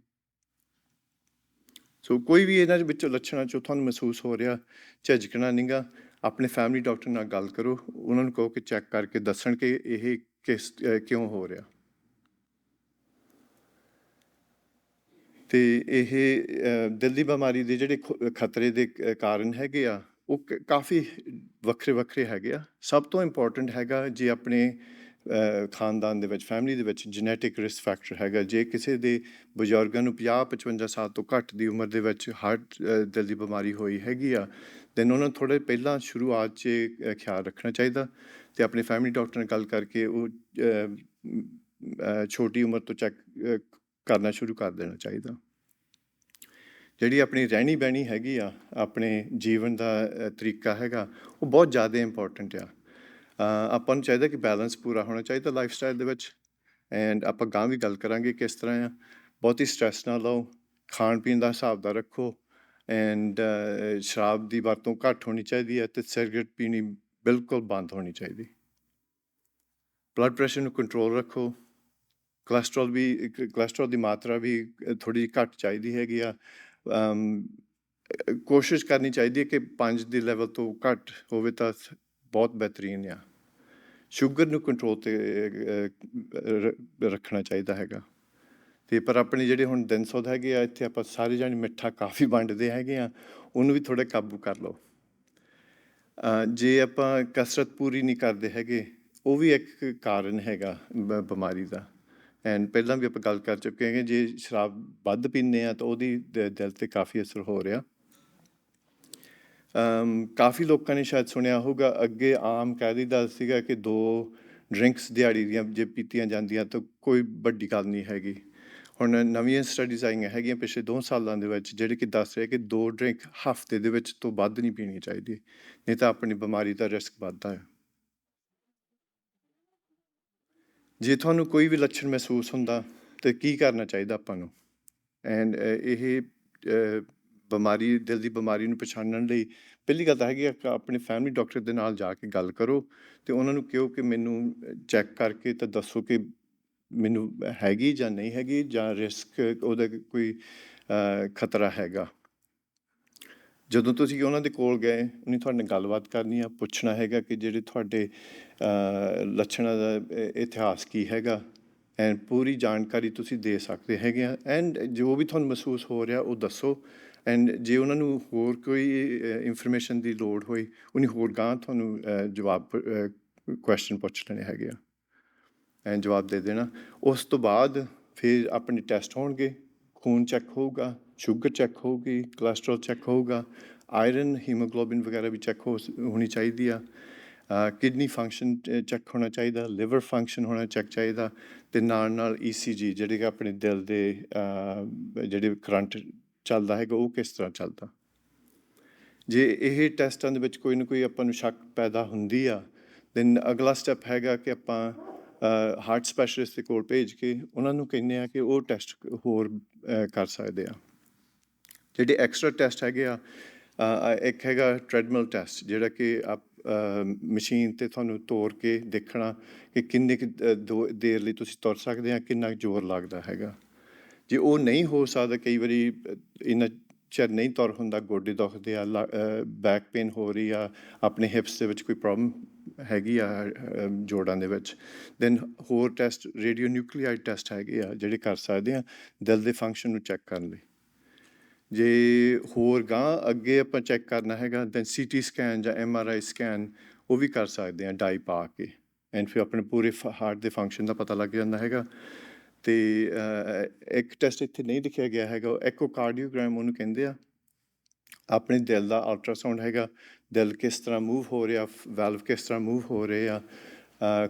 ਸੋ ਕੋਈ ਵੀ ਇਹਨਾਂ ਦੇ ਵਿੱਚੋਂ ਲੱਛਣਾਂ ਚੋਂ ਤੁਹਾਨੂੰ ਮਹਿਸੂਸ ਹੋ ਰਿਹਾ, ਝਿਜਕਣਾ ਨਹੀਂਗਾ ਆਪਣੇ ਫੈਮਿਲੀ ਡਾਕਟਰ ਨਾਲ ਗੱਲ ਕਰੋ, ਉਹਨਾਂ ਨੂੰ ਕਹੋ ਕਿ ਚੈੱਕ ਕਰਕੇ ਦੱਸਣ ਕਿ ਇਹ ਕਿਸ ਕਿਉਂ ਹੋ ਰਿਹਾ। ਤੇ ਇਹ ਦਿਲ ਦੀ ਬਿਮਾਰੀ ਦੇ ਜਿਹੜੇ ਖ- ਖਤਰੇ ਦੇ ਕਾਰਨ ਹੈਗੇ ਆ ਉਹ ਕ- ਕਾਫੀ ਵੱਖਰੇ ਵੱਖਰੇ ਹੈਗੇ ਆ। ਸਭ ਤੋਂ ਇੰਪੋਰਟੈਂਟ ਹੈਗਾ ਜੇ ਆਪਣੇ ਖਾਨਦਾਨ ਦੇ ਵਿੱਚ ਫੈਮਿਲੀ ਦੇ ਵਿੱਚ ਜੈਨੇਟਿਕ ਰਿਸਕ ਫੈਕਟਰ ਹੈਗਾ। ਜੇ ਕਿਸੇ ਦੇ ਬਜ਼ੁਰਗਾਂ ਨੂੰ 50 55 ਸਾਲ ਤੋਂ ਘੱਟ ਦੀ ਉਮਰ ਦੇ ਵਿੱਚ ਹਾਰਟ ਦਿਲ ਦੀ ਬਿਮਾਰੀ ਹੋਈ ਹੈਗੀ ਆ ਦੈਨ ਉਹਨਾਂ ਨੂੰ ਥੋੜੇ ਪਹਿਲਾਂ ਸ਼ੁਰੂਆਤ 'ਚ ਖਿਆਲ ਰੱਖਣਾ ਚਾਹੀਦਾ ਤੇ ਆਪਣੇ ਫੈਮਿਲੀ ਡਾਕਟਰ ਨਾਲ ਗੱਲ ਕਰਕੇ ਉਹ ਛੋਟੀ ਉਮਰ ਤੋਂ ਚੈੱਕ ਕਰਨਾ ਸ਼ੁਰੂ ਕਰ ਦੇਣਾ ਚਾਹੀਦਾ। ਜਿਹੜੀ ਆਪਣੀ ਰਹਿਣੀ ਬਹਿਣੀ ਹੈਗੀ ਆ, ਆਪਣੇ ਜੀਵਨ ਦਾ ਤਰੀਕਾ ਹੈਗਾ, ਉਹ ਬਹੁਤ ਜ਼ਿਆਦਾ ਇੰਪੋਰਟੈਂਟ ਆ। ਆਪਾਂ ਨੂੰ ਚਾਹੀਦਾ ਕਿ ਬੈਲੈਂਸ ਪੂਰਾ ਹੋਣਾ ਚਾਹੀਦਾ ਲਾਈਫ ਸਟਾਈਲ ਦੇ ਵਿੱਚ। ਐਂਡ ਆਪਾਂ ਗਾਂ ਵੀ ਗੱਲ ਕਰਾਂਗੇ ਕਿਸ ਤਰ੍ਹਾਂ ਆ। ਬਹੁਤੀ ਸਟ੍ਰੈਸ ਨਾ ਲਓ, ਖਾਣ ਪੀਣ ਦਾ ਹਿਸਾਬ ਦਾ ਰੱਖੋ। ਐਂਡ ਸ਼ਰਾਬ ਦੀ ਵਰਤੋਂ ਘੱਟ ਹੋਣੀ ਚਾਹੀਦੀ ਹੈ ਤੇ ਸਿਗਰਟ ਪੀਣੀ ਬਿਲਕੁਲ ਬੰਦ ਹੋਣੀ ਚਾਹੀਦੀ। ਬਲੱਡ ਪ੍ਰੈਸ਼ਰ ਨੂੰ ਕੰਟਰੋਲ ਰੱਖੋ। ਕੋਲੇਸਟ੍ਰੋਲ ਵੀ ਕੋਲੇਸਟ੍ਰੋਲ ਦੀ ਮਾਤਰਾ ਵੀ ਥੋੜੀ ਘੱਟ ਚਾਹੀਦੀ ਹੈਗੀ ਆ। ਕੋਸ਼ਿਸ਼ ਕਰਨੀ ਚਾਹੀਦੀ ਹੈ ਕਿ 5 ਦੇ ਲੈਵਲ ਤੋਂ ਘੱਟ ਹੋਵੇ ਤਾਂ ਬਹੁਤ ਬਿਹਤਰੀਨ ਆ। ਸ਼ੂਗਰ ਨੂੰ ਕੰਟਰੋਲ ਤੇ ਰੱਖਣਾ ਚਾਹੀਦਾ ਹੈਗਾ। ਤੇ ਪਰ ਆਪਣੇ ਜਿਹੜੇ ਹੁਣ ਦਿਨ ਸੌਦ ਹੈਗੇ ਆ, ਇੱਥੇ ਆਪਾਂ ਸਾਰੇ ਜਾਣੇ ਮਿੱਠਾ ਕਾਫੀ ਵੰਡਦੇ ਹੈਗੇ ਆ, ਉਹਨੂੰ ਵੀ ਥੋੜਾ ਕਾਬੂ ਕਰ ਲਓ। ਜੇ ਆਪਾਂ ਕਸਰਤ ਪੂਰੀ ਨਹੀਂ ਕਰਦੇ ਹੈਗੇ, ਉਹ ਵੀ ਇੱਕ ਕਾਰਨ ਹੈਗਾ ਬ- ਬਿਮਾਰੀ ਦਾ। ਐਂਡ ਪਹਿਲਾਂ ਵੀ ਆਪਾਂ ਗੱਲ ਕਰ ਚੁੱਕੇ ਹਾਂ ਜੇ ਸ਼ਰਾਬ ਵੱਧ ਪੀਂਦੇ ਆ ਤਾਂ ਉਹਦੀ ਦ- ਦਿਲ ਤੇ ਕਾਫੀ ਅਸਰ ਹੋ ਰਿਹਾ। ਅਮ ਕਾਫੀ ਲੋਕਾਂ ਨੇ ਸ਼ਾਇਦ ਸੁਣਿਆ ਹੋਊਗਾ, ਅੱਗੇ ਆਮ ਕਹਿ ਦਈਦਾ ਸੀਗਾ ਕਿ ਦੋ ਡਰਿੰਕਸ ਦਿਹਾੜੀ ਦੀਆਂ ਜੇ ਪੀਤੀਆਂ ਜਾਂਦੀਆਂ ਤਾਂ ਕੋਈ ਵੱਡੀ ਗੱਲ ਨਹੀਂ ਹੈਗੀ। ਹੁਣ ਨਵੀਆਂ ਸਟੱਡੀਜ਼ ਆਈਆਂ ਹੈਗੀਆਂ ਪਿਛਲੇ 2 ਸਾਲਾਂ ਦੇ ਵਿੱਚ, ਜਿਹੜੇ ਕਿ ਦੱਸ ਰਹੇ ਕਿ ਦੋ ਡਰਿੰਕ ਹਫ਼ਤੇ ਦੇ ਵਿੱਚ ਤੋਂ ਵੱਧ ਨਹੀਂ ਪੀਣੀ ਚਾਹੀਦੀ, ਨਹੀਂ ਤਾਂ ਆਪਣੀ ਬਿਮਾਰੀ ਦਾ ਰਿਸਕ ਵੱਧਦਾ ਹੈ। ਜੇ ਤੁਹਾਨੂੰ ਕੋਈ ਵੀ ਲੱਛਣ ਮਹਿਸੂਸ ਹੁੰਦਾ, ਤੇ ਕੀ ਕਰਨਾ ਚਾਹੀਦਾ ਆਪਾਂ ਨੂੰ? ਐਂਡ ਇਹ ਬਿਮਾਰੀ, ਦਿਲ ਦੀ ਬਿਮਾਰੀ ਨੂੰ ਪਛਾਣਨ ਲਈ ਪਹਿਲੀ ਗੱਲ ਤਾਂ ਹੈਗੀ ਆ ਕਿ ਆਪਣੇ ਫੈਮਿਲੀ ਡਾਕਟਰ ਦੇ ਨਾਲ ਜਾ ਕੇ ਗੱਲ ਕਰੋ, ਤੇ ਉਹਨਾਂ ਨੂੰ ਕਿਹੋ ਕਿ ਮੈਨੂੰ ਚੈੱਕ ਕਰਕੇ ਤਾਂ ਦੱਸੋ ਕਿ ਮੈਨੂੰ ਹੈਗੀ ਜਾਂ ਨਹੀਂ ਹੈਗੀ, ਜਾਂ ਰਿਸਕ ਉਹਦਾ ਕੋਈ ਖਤਰਾ ਹੈਗਾ। ਜਦੋਂ ਤੁਸੀਂ ਉਹਨਾਂ ਦੇ ਕੋਲ ਗਏ, ਉਹਨੇ ਤੁਹਾਡੇ ਨਾਲ ਗੱਲਬਾਤ ਕਰਨੀ ਆ, ਪੁੱਛਣਾ ਹੈਗਾ ਕਿ ਜਿਹੜੇ ਤੁਹਾਡੇ ਲੱਛਣਾਂ ਦਾ ਇਤਿਹਾਸ ਕੀ ਹੈਗਾ? ਐਂਡ ਪੂਰੀ ਜਾਣਕਾਰੀ ਤੁਸੀਂ ਦੇ ਸਕਦੇ ਹੈਗੇ ਆ। ਐਂਡ ਜੋ ਵੀ ਤੁਹਾਨੂੰ ਮਹਿਸੂਸ ਹੋ ਰਿਹਾ, ਉਹ ਦੱਸੋ। ਐਂਡ ਜੇ ਉਹਨਾਂ ਨੂੰ ਹੋਰ ਕੋਈ ਇਨਫੋਰਮੇਸ਼ਨ ਦੀ ਲੋੜ ਹੋਈ, ਉਹਨੇ ਹੋਰ ਗਾਂ ਤੁਹਾਨੂੰ ਜਵਾਬ ਕੁਐਸਚਨ ਪੁੱਛ ਲੈਣੇ ਹੈਗੇ ਆ। ਐਂਡ ਜਵਾਬ ਦੇ ਦੇਣਾ। ਉਸ ਤੋਂ ਬਾਅਦ ਫਿਰ ਆਪਣੇ ਟੈਸਟ ਹੋਣਗੇ। ਖੂਨ ਚੈੱਕ ਹੋਊਗਾ ਸ਼ੂਗਰ ਚੈੱਕ ਹੋਊਗੀ ਕੋਲੇਸਟ੍ਰੋਲ ਚੈੱਕ ਹੋਊਗਾ ਆਇਰਨ ਹੀਮੋਗਲੋਬਿਨ ਵਗੈਰਾ ਵੀ ਚੈੱਕ ਹੋ ਹੋਣੀ ਚਾਹੀਦੀ ਆ। ਕਿਡਨੀ ਫੰਕਸ਼ਨ ਚੈੱਕ ਹੋਣਾ ਚਾਹੀਦਾ ਲਿਵਰ ਫੰਕਸ਼ਨ ਹੋਣਾ ਚੈੱਕ ਚਾਹੀਦਾ ਤੇ ਨਾਲ ਨਾਲ ਈਸੀਜੀ ਜਿਹੜੇ ਕਿ ਆਪਣੇ ਦਿਲ ਦੇ ਜਿਹੜੇ ਕਰੰਟ ਚੱਲਦਾ ਹੈਗਾ ਉਹ ਕਿਸ ਤਰ੍ਹਾਂ ਚੱਲਦਾ। ਜੇ ਇਹ ਟੈਸਟਾਂ ਦੇ ਵਿੱਚ ਕੋਈ ਨਾ ਕੋਈ ਆਪਾਂ ਨੂੰ ਸ਼ੱਕ ਪੈਦਾ ਹੁੰਦੀ ਆ ਦੈਨ ਅਗਲਾ ਸਟੈਪ ਹੈਗਾ ਕਿ ਆਪਾਂ ਹਾਰਟ ਸਪੈਸ਼ਲਿਸਟ ਦੇ ਕੋਲ ਭੇਜ ਕੇ ਉਹਨਾਂ ਨੂੰ ਕਹਿੰਦੇ ਆ ਕਿ ਉਹ ਟੈਸਟ ਹੋਰ ਕਰ ਸਕਦੇ ਆ। ਜਿਹੜੇ ਐਕਸਟਰਾ ਟੈਸਟ ਹੈਗੇ ਆ ਇੱਕ ਹੈਗਾ ਟ੍ਰੈਡਮਿਲ ਟੈਸਟ ਜਿਹੜਾ ਕਿ ਆਪ ਮਸ਼ੀਨ ਤੇ ਤੁਹਾਨੂੰ ਤੋਰ ਕੇ ਦੇਖਣਾ ਕਿ ਕਿੰਨੇ ਕੁ, ਦੋ ਦੇਰ ਲਈ ਤੁਸੀਂ ਤੁਰ ਸਕਦੇ ਆ ਕਿੰਨਾ ਕੁ ਜ਼ੋਰ ਲੱਗਦਾ ਹੈਗਾ। ਜੇ ਉਹ ਨਹੀਂ ਹੋ ਸਕਦਾ ਕਈ ਵਾਰੀ ਅ, ਇੰਨਾ ਚਿਰ ਨਹੀਂ ਤੁਰ ਹੁੰਦਾ ਗੋਡੇ ਦੁਖਦੇ ਆ ਬੈਕ ਪੇਨ ਹੋ ਰਹੀ ਆ ਆਪਣੇ ਹਿਪਸ ਦੇ ਵਿੱਚ ਕੋਈ ਪ੍ਰੋਬਲਮ ਹੈਗੀ ਆ ਜੋੜਾਂ ਦੇ ਵਿੱਚ ਦੈਨ ਹੋਰ ਟੈਸਟ ਰੇਡੀਓ ਨਿਊਕਲੀਆਇਡ ਟੈਸਟ ਹੈਗੇ ਆ ਜਿਹੜੇ ਕਰ ਸਕਦੇ ਆ ਦਿਲ ਦੇ ਫੰਕਸ਼ਨ ਨੂੰ ਚੈੱਕ ਕਰਨ ਲਈ। ਜੇ ਹੋਰ ਗਾਂ ਅੱਗੇ ਆਪਾਂ ਚੈੱਕ ਕਰਨਾ ਹੈਗਾ ਦੈਨ ਸੀਟੀ ਸਕੈਨ ਜਾਂ ਐੱਮ ਆਰ ਆਈ ਸਕੈਨ ਉਹ ਵੀ ਕਰ ਸਕਦੇ ਆ ਡਾਈ ਪਾ ਕੇ। ਐਂਡ ਫਿਰ ਆਪਣੇ ਪੂਰੇ ਹਾਰਟ ਦੇ ਫੰਕਸ਼ਨ ਦਾ ਪਤਾ ਲੱਗ ਜਾਂਦਾ ਹੈਗਾ। ਤੇ ਇੱਕ ਟੈਸਟ ਇੱਥੇ ਨਹੀਂ ਲਿਖਿਆ ਗਿਆ ਹੈਗਾ ਐਕੋਕਾਰਡੀਓਗ੍ਰਾਮ ਉਹਨੂੰ ਕਹਿੰਦੇ ਆ। ਆਪਣੇ ਦਿਲ ਦਾ ਅਲਟਰਾਸਾਊਂਡ ਹੈਗਾ, ਦਿਲ ਕਿਸ ਤਰ੍ਹਾਂ ਮੂਵ ਹੋ ਰਿਹਾ ਵੈਲਵ ਕਿਸ ਤਰ੍ਹਾਂ ਮੂਵ ਹੋ ਰਹੇ ਆ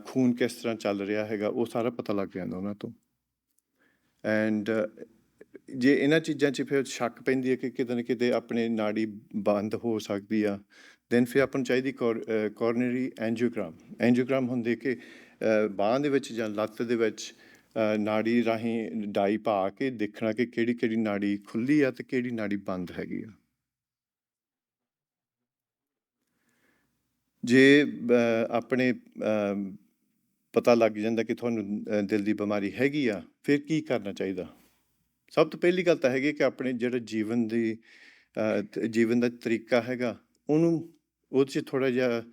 ਖੂਨ ਕਿਸ ਤਰ੍ਹਾਂ ਚੱਲ ਰਿਹਾ ਹੈਗਾ, ਉਹ ਸਾਰਾ ਪਤਾ ਲੱਗ ਜਾਂਦਾ ਉਹਨਾਂ ਤੋਂ। ਐਂਡ ਜੇ ਇਹਨਾਂ ਚੀਜ਼ਾਂ 'ਚ ਫਿਰ ਸ਼ੱਕ ਪੈਂਦੀ ਹੈ ਕਿ ਕਿਤੇ ਨਾ ਕਿਤੇ ਆਪਣੇ ਨਾੜੀ ਬੰਦ ਹੋ ਸਕਦੀ ਆ ਦੈਨ ਫਿਰ ਆਪਾਂ ਨੂੰ ਚਾਹੀਦੀ ਕੋਰਨਰੀ ਐਂਜੀਓਗ੍ਰਾਮ। ਐਂਜੀਓਗ੍ਰਾਮ ਹੁੰਦੇ ਕਿ ਅਹ, ਬਾਂਹ ਦੇ ਵਿੱਚ ਜਾਂ ਲੱਤ ਦੇ ਵਿੱਚ ਨਾੜੀ ਰਾਹੀਂ ਡਾਈ ਪਾ ਕੇ ਦੇਖਣਾ ਕਿ ਕਿਹੜੀ ਕਿਹੜੀ ਨਾੜੀ ਖੁੱਲੀ ਆ ਤੇ ਕਿਹੜੀ ਨਾੜੀ ਬੰਦ ਹੈਗੀ ਆ। ਜੇ ਆਪਣੇ ਪਤਾ ਲੱਗ ਜਾਂਦਾ ਕਿ ਤੁਹਾਨੂੰ ਦਿਲ ਦੀ ਬਿਮਾਰੀ ਹੈਗੀ ਆ ਫਿਰ ਕੀ ਕਰਨਾ ਚਾਹੀਦਾ? ਸਭ ਤੋਂ ਪਹਿਲੀ ਗੱਲ ਤਾਂ ਹੈਗੀ ਕਿ ਆਪਣੇ ਜਿਹੜਾ ਜੀਵਨ ਦੀ ਜੀਵਨ ਦਾ ਤਰੀਕਾ ਹੈਗਾ, ਉਹਨੂੰ, ਉਹਦੇ 'ਚ ਥੋੜਾ ਜਿਹਾ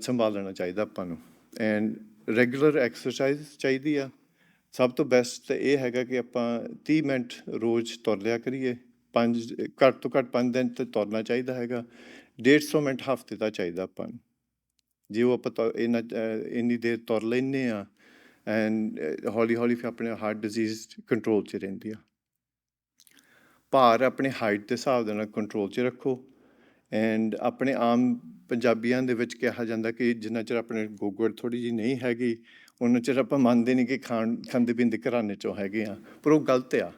ਸੰਭਾਲ ਲੈਣਾ ਚਾਹੀਦਾ ਆਪਾਂ ਨੂੰ। ਐਂਡ ਰੈਗੂਲਰ ਐਕਸਰਸਾਈਜ਼ ਚਾਹੀਦੀ ਆ। ਸਭ ਤੋਂ ਬੈਸਟ ਇਹ ਹੈਗਾ ਕਿ ਆਪਾਂ 30 ਮਿੰਟ ਰੋਜ਼ ਤੁਰ ਲਿਆ ਕਰੀਏ। ਪੰਜ, ਘੱਟ ਤੋਂ ਘੱਟ 5 ਦਿਨ ਤੇ ਤੁਰਨਾ ਚਾਹੀਦਾ ਹੈਗਾ। 150 ਮਿੰਟ ਹਫ਼ਤੇ ਦਾ ਚਾਹੀਦਾ ਆਪਾਂ ਨੂੰ। ਜੇ ਉਹ ਆਪਾਂ ਤੁਰ- ਇੰਨਾ ਇੰਨੀ ਦੇਰ ਤੁਰ ਲੈਂਦੇ ਆ ਐਂਡ uh, ਹੌਲੀ ਹੌਲੀ ਫਿਰ ਆਪਣੇ ਹਾਰਟ ਡਿਜ਼ੀਜ਼ ਕੰਟਰੋਲ 'ਚ ਰਹਿੰਦੀ ਆ। ਭਾਰ ਆਪਣੇ ਹਾਈਟ ਦੇ ਹਿਸਾਬ ਦੇ ਨਾਲ ਕੰਟਰੋਲ 'ਚ ਰੱਖੋ। ਐਂਡ ਆਪਣੇ ਆਮ ਪੰਜਾਬੀਆਂ ਦੇ ਵਿੱਚ ਕਿਹਾ ਜਾਂਦਾ ਕਿ ਜਿੰਨਾ ਚਿਰ ਆਪਣੇ ਗੋਗੜ ਥੋੜੀ ਜੀ ਨਹੀਂ ਹੈਗੀ ਉਹਨਾਂ ਚਿਰ ਆਪਾਂ ਮੰਨਦੇ ਨਹੀਂ ਕਿ ਖਾਣ ਖਾਂਦੇ ਪੀਂਦੇ ਘਰਾਣੇ ਚੋਂ ਹੈਗੇ ਆ। ਪਰ ਉਹ ਗਲਤ ਆ।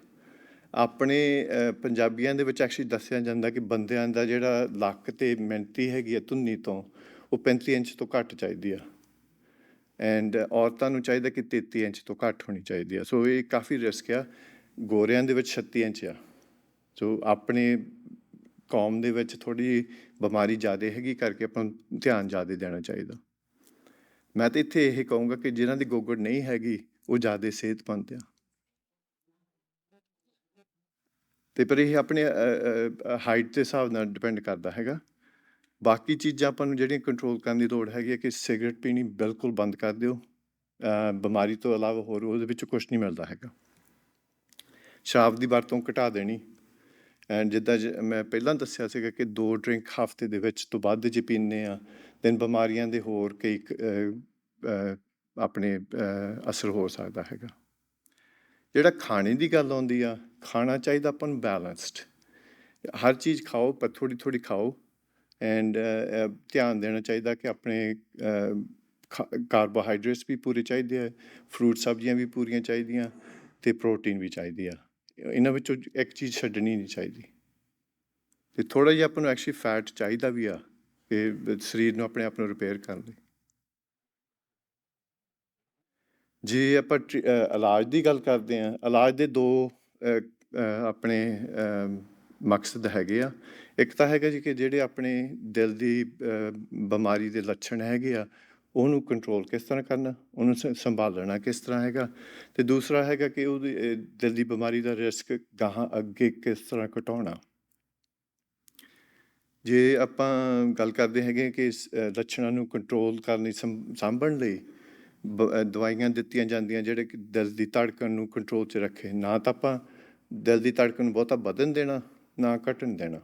ਆਪਣੇ ਪੰਜਾਬੀਆਂ ਦੇ ਵਿੱਚ ਐਕਚੁਅਲੀ ਦੱਸਿਆ ਜਾਂਦਾ ਕਿ ਬੰਦਿਆਂ ਦਾ ਜਿਹੜਾ ਲੱਕ ਤੇ ਮਿਹਨਤੀ ਹੈਗੀ ਆ ਧੁੰਨੀ ਤੋਂ, ਉਹ 35 ਇੰਚ ਤੋਂ ਘੱਟ ਚਾਹੀਦੀ ਆ। ਐਂਡ uh, ਔਰਤਾਂ ਨੂੰ ਚਾਹੀਦਾ ਕਿ 33 ਇੰਚ ਤੋਂ ਘੱਟ ਹੋਣੀ ਚਾਹੀਦੀ ਆ। ਸੋ ਇਹ ਕਾਫੀ ਰਿਸਕ ਆ। ਗੋਰਿਆਂ ਦੇ ਵਿੱਚ 36 ਇੰਚ ਆ। ਸੋ ਆਪਣੇ ਕੌਮ ਦੇ ਵਿੱਚ ਥੋੜੀ ਬਿਮਾਰੀ ਜ਼ਿਆਦਾ ਹੈਗੀ ਕਰਕੇ ਆਪਾਂ ਨੂੰ ਧਿਆਨ ਜ਼ਿਆਦਾ ਦੇਣਾ ਚਾਹੀਦਾ। ਮੈਂ ਤਾਂ ਇੱਥੇ ਇਹ ਕਹੂੰਗਾ ਕਿ ਜਿਨ੍ਹਾਂ ਦੀ ਗੋਗੜ ਨਹੀਂ ਹੈਗੀ, ਉਹ ਜ਼ਿਆਦਾ ਸਿਹਤਮੰਦ ਆ। ਤੇ ਪਰ ਇਹ ਆਪਣੇ ਹਾਈਟ ਦੇ ਹਿਸਾਬ ਨਾਲ ਡਿਪੈਂਡ ਕਰਦਾ ਹੈਗਾ। ਬਾਕੀ ਚੀਜ਼ਾਂ ਆਪਾਂ ਨੂੰ ਜਿਹੜੀਆਂ ਕੰਟਰੋਲ ਕਰਨ ਦੀ ਲੋੜ ਹੈਗੀ ਹੈ ਕਿ ਸਿਗਰਟ ਪੀਣੀ ਬਿਲਕੁਲ ਬੰਦ ਕਰ ਦਿਓ। ਬਿਮਾਰੀ ਤੋਂ ਇਲਾਵਾ ਹੋਰ ਉਹਦੇ ਵਿੱਚ ਕੁਝ ਨਹੀਂ ਮਿਲਦਾ ਹੈਗਾ। ਸ਼ਰਾਬ ਦੀ ਵਰਤੋਂ ਘਟਾ ਦੇਣੀ। ਐਂਡ ਜਿੱਦਾਂ ਜ- ਮੈਂ ਪਹਿਲਾਂ ਦੱਸਿਆ ਸੀਗਾ ਕਿ ਦੋ ਡਰਿੰਕ ਹਫ਼ਤੇ ਦੇ ਵਿੱਚ ਤੋਂ ਵੱਧ ਜੇ ਪੀਂਦੇ ਆ then ਬਿਮਾਰੀਆਂ ਦੇ ਹੋਰ ਕਈ ਆਪਣੇ ਅਸਰ ਹੋ ਸਕਦਾ ਹੈਗਾ। ਜਿਹੜਾ ਖਾਣੇ ਦੀ ਗੱਲ ਆਉਂਦੀ ਆ, ਖਾਣਾ ਚਾਹੀਦਾ ਆਪਾਂ ਨੂੰ ਬੈਲੈਂਸਡ ਹਰ ਚੀਜ਼ ਖਾਓ, ਪਰ ਥੋੜੀ ਥੋੜੀ ਖਾਓ। ਐਂਡ uh, ਧਿਆਨ ਦੇਣਾ ਚਾਹੀਦਾ ਕਿ ਆਪਣੇ ਕਾਰਬੋਹਾਈਡਰੇਟਸ ਵੀ ਪੂਰੇ ਚਾਹੀਦੇ ਆ, ਫਰੂਟ ਸਬਜ਼ੀਆਂ ਵੀ ਪੂਰੀਆਂ ਚਾਹੀਦੀਆਂ ਤੇ ਪ੍ਰੋਟੀਨ ਵੀ ਚਾਹੀਦੀ ਆ। ਇਹਨਾਂ ਵਿੱਚੋਂ ਇੱਕ ਚੀਜ਼ ਛੱਡਣੀ ਨਹੀਂ ਚਾਹੀਦੀ। ਤੇ ਥੋੜਾ ਜਿਹਾ ਆਪਾਂ ਨੂੰ ਐਕਚੁਅਲੀ ਫੈਟ ਚਾਹੀਦਾ ਵੀ ਆ ਕਿ ਸਰੀਰ ਨੂੰ ਆਪਣੇ ਆਪ ਨੂੰ ਰਿਪੇਅਰ ਕਰਨ ਲਈ। ਜੇ ਆਪਾਂ ਇਲਾਜ ਦੀ ਗੱਲ ਕਰਦੇ ਆ ਇਲਾਜ ਦੇ ਦੋ ਆਪਣੇ ਮਕਸਦ ਹੈਗੇ ਆ। ਇੱਕ ਤਾਂ ਹੈਗਾ ਜੀ ਕਿ ਜਿਹੜੇ ਆਪਣੇ ਦਿਲ ਦੀ ਬਿਮਾਰੀ ਦੇ ਲੱਛਣ ਹੈਗੇ ਆ ਉਹਨੂੰ ਕੰਟਰੋਲ ਕਿਸ ਤਰ੍ਹਾਂ ਕਰਨਾ ਉਹਨੂੰ ਸ- ਸੰਭਾਲਣਾ ਕਿਸ ਤਰ੍ਹਾਂ ਹੈਗਾ। ਤੇ ਦੂਸਰਾ ਹੈਗਾ ਕਿ ਉਹਦੀ ਦਿਲ ਦੀ ਬਿਮਾਰੀ ਦਾ ਰਿਸਕ ਗਾਹਾਂ ਅੱਗੇ ਕਿਸ ਤਰ੍ਹਾਂ ਘਟਾਉਣਾ। ਜੇ ਆਪਾਂ ਗੱਲ ਕਰਦੇ ਹੈਗੇ ਕਿ ਇਸ, ਲੱਛਣਾਂ ਨੂੰ ਕੰਟਰੋਲ ਕਰਨ ਲਈ ਸੰਭ- ਸਾਂਭਣ ਲਈ ਬ- ਦਵਾਈਆਂ ਦਿੱਤੀਆਂ ਜਾਂਦੀਆਂ ਜਿਹੜੇ ਕਿ ਦਿਲ ਦੀ ਧੜਕਣ ਨੂੰ ਕੰਟਰੋਲ 'ਚ ਰੱਖੇ ਨਾ ਤਾਂ ਆਪਾਂ ਦਿਲ ਦੀ ਧੜਕਣ ਨੂੰ ਬਹੁਤਾ ਵਧਣ ਦੇਣਾ ਨਾ ਘਟਣ ਦੇਣਾ।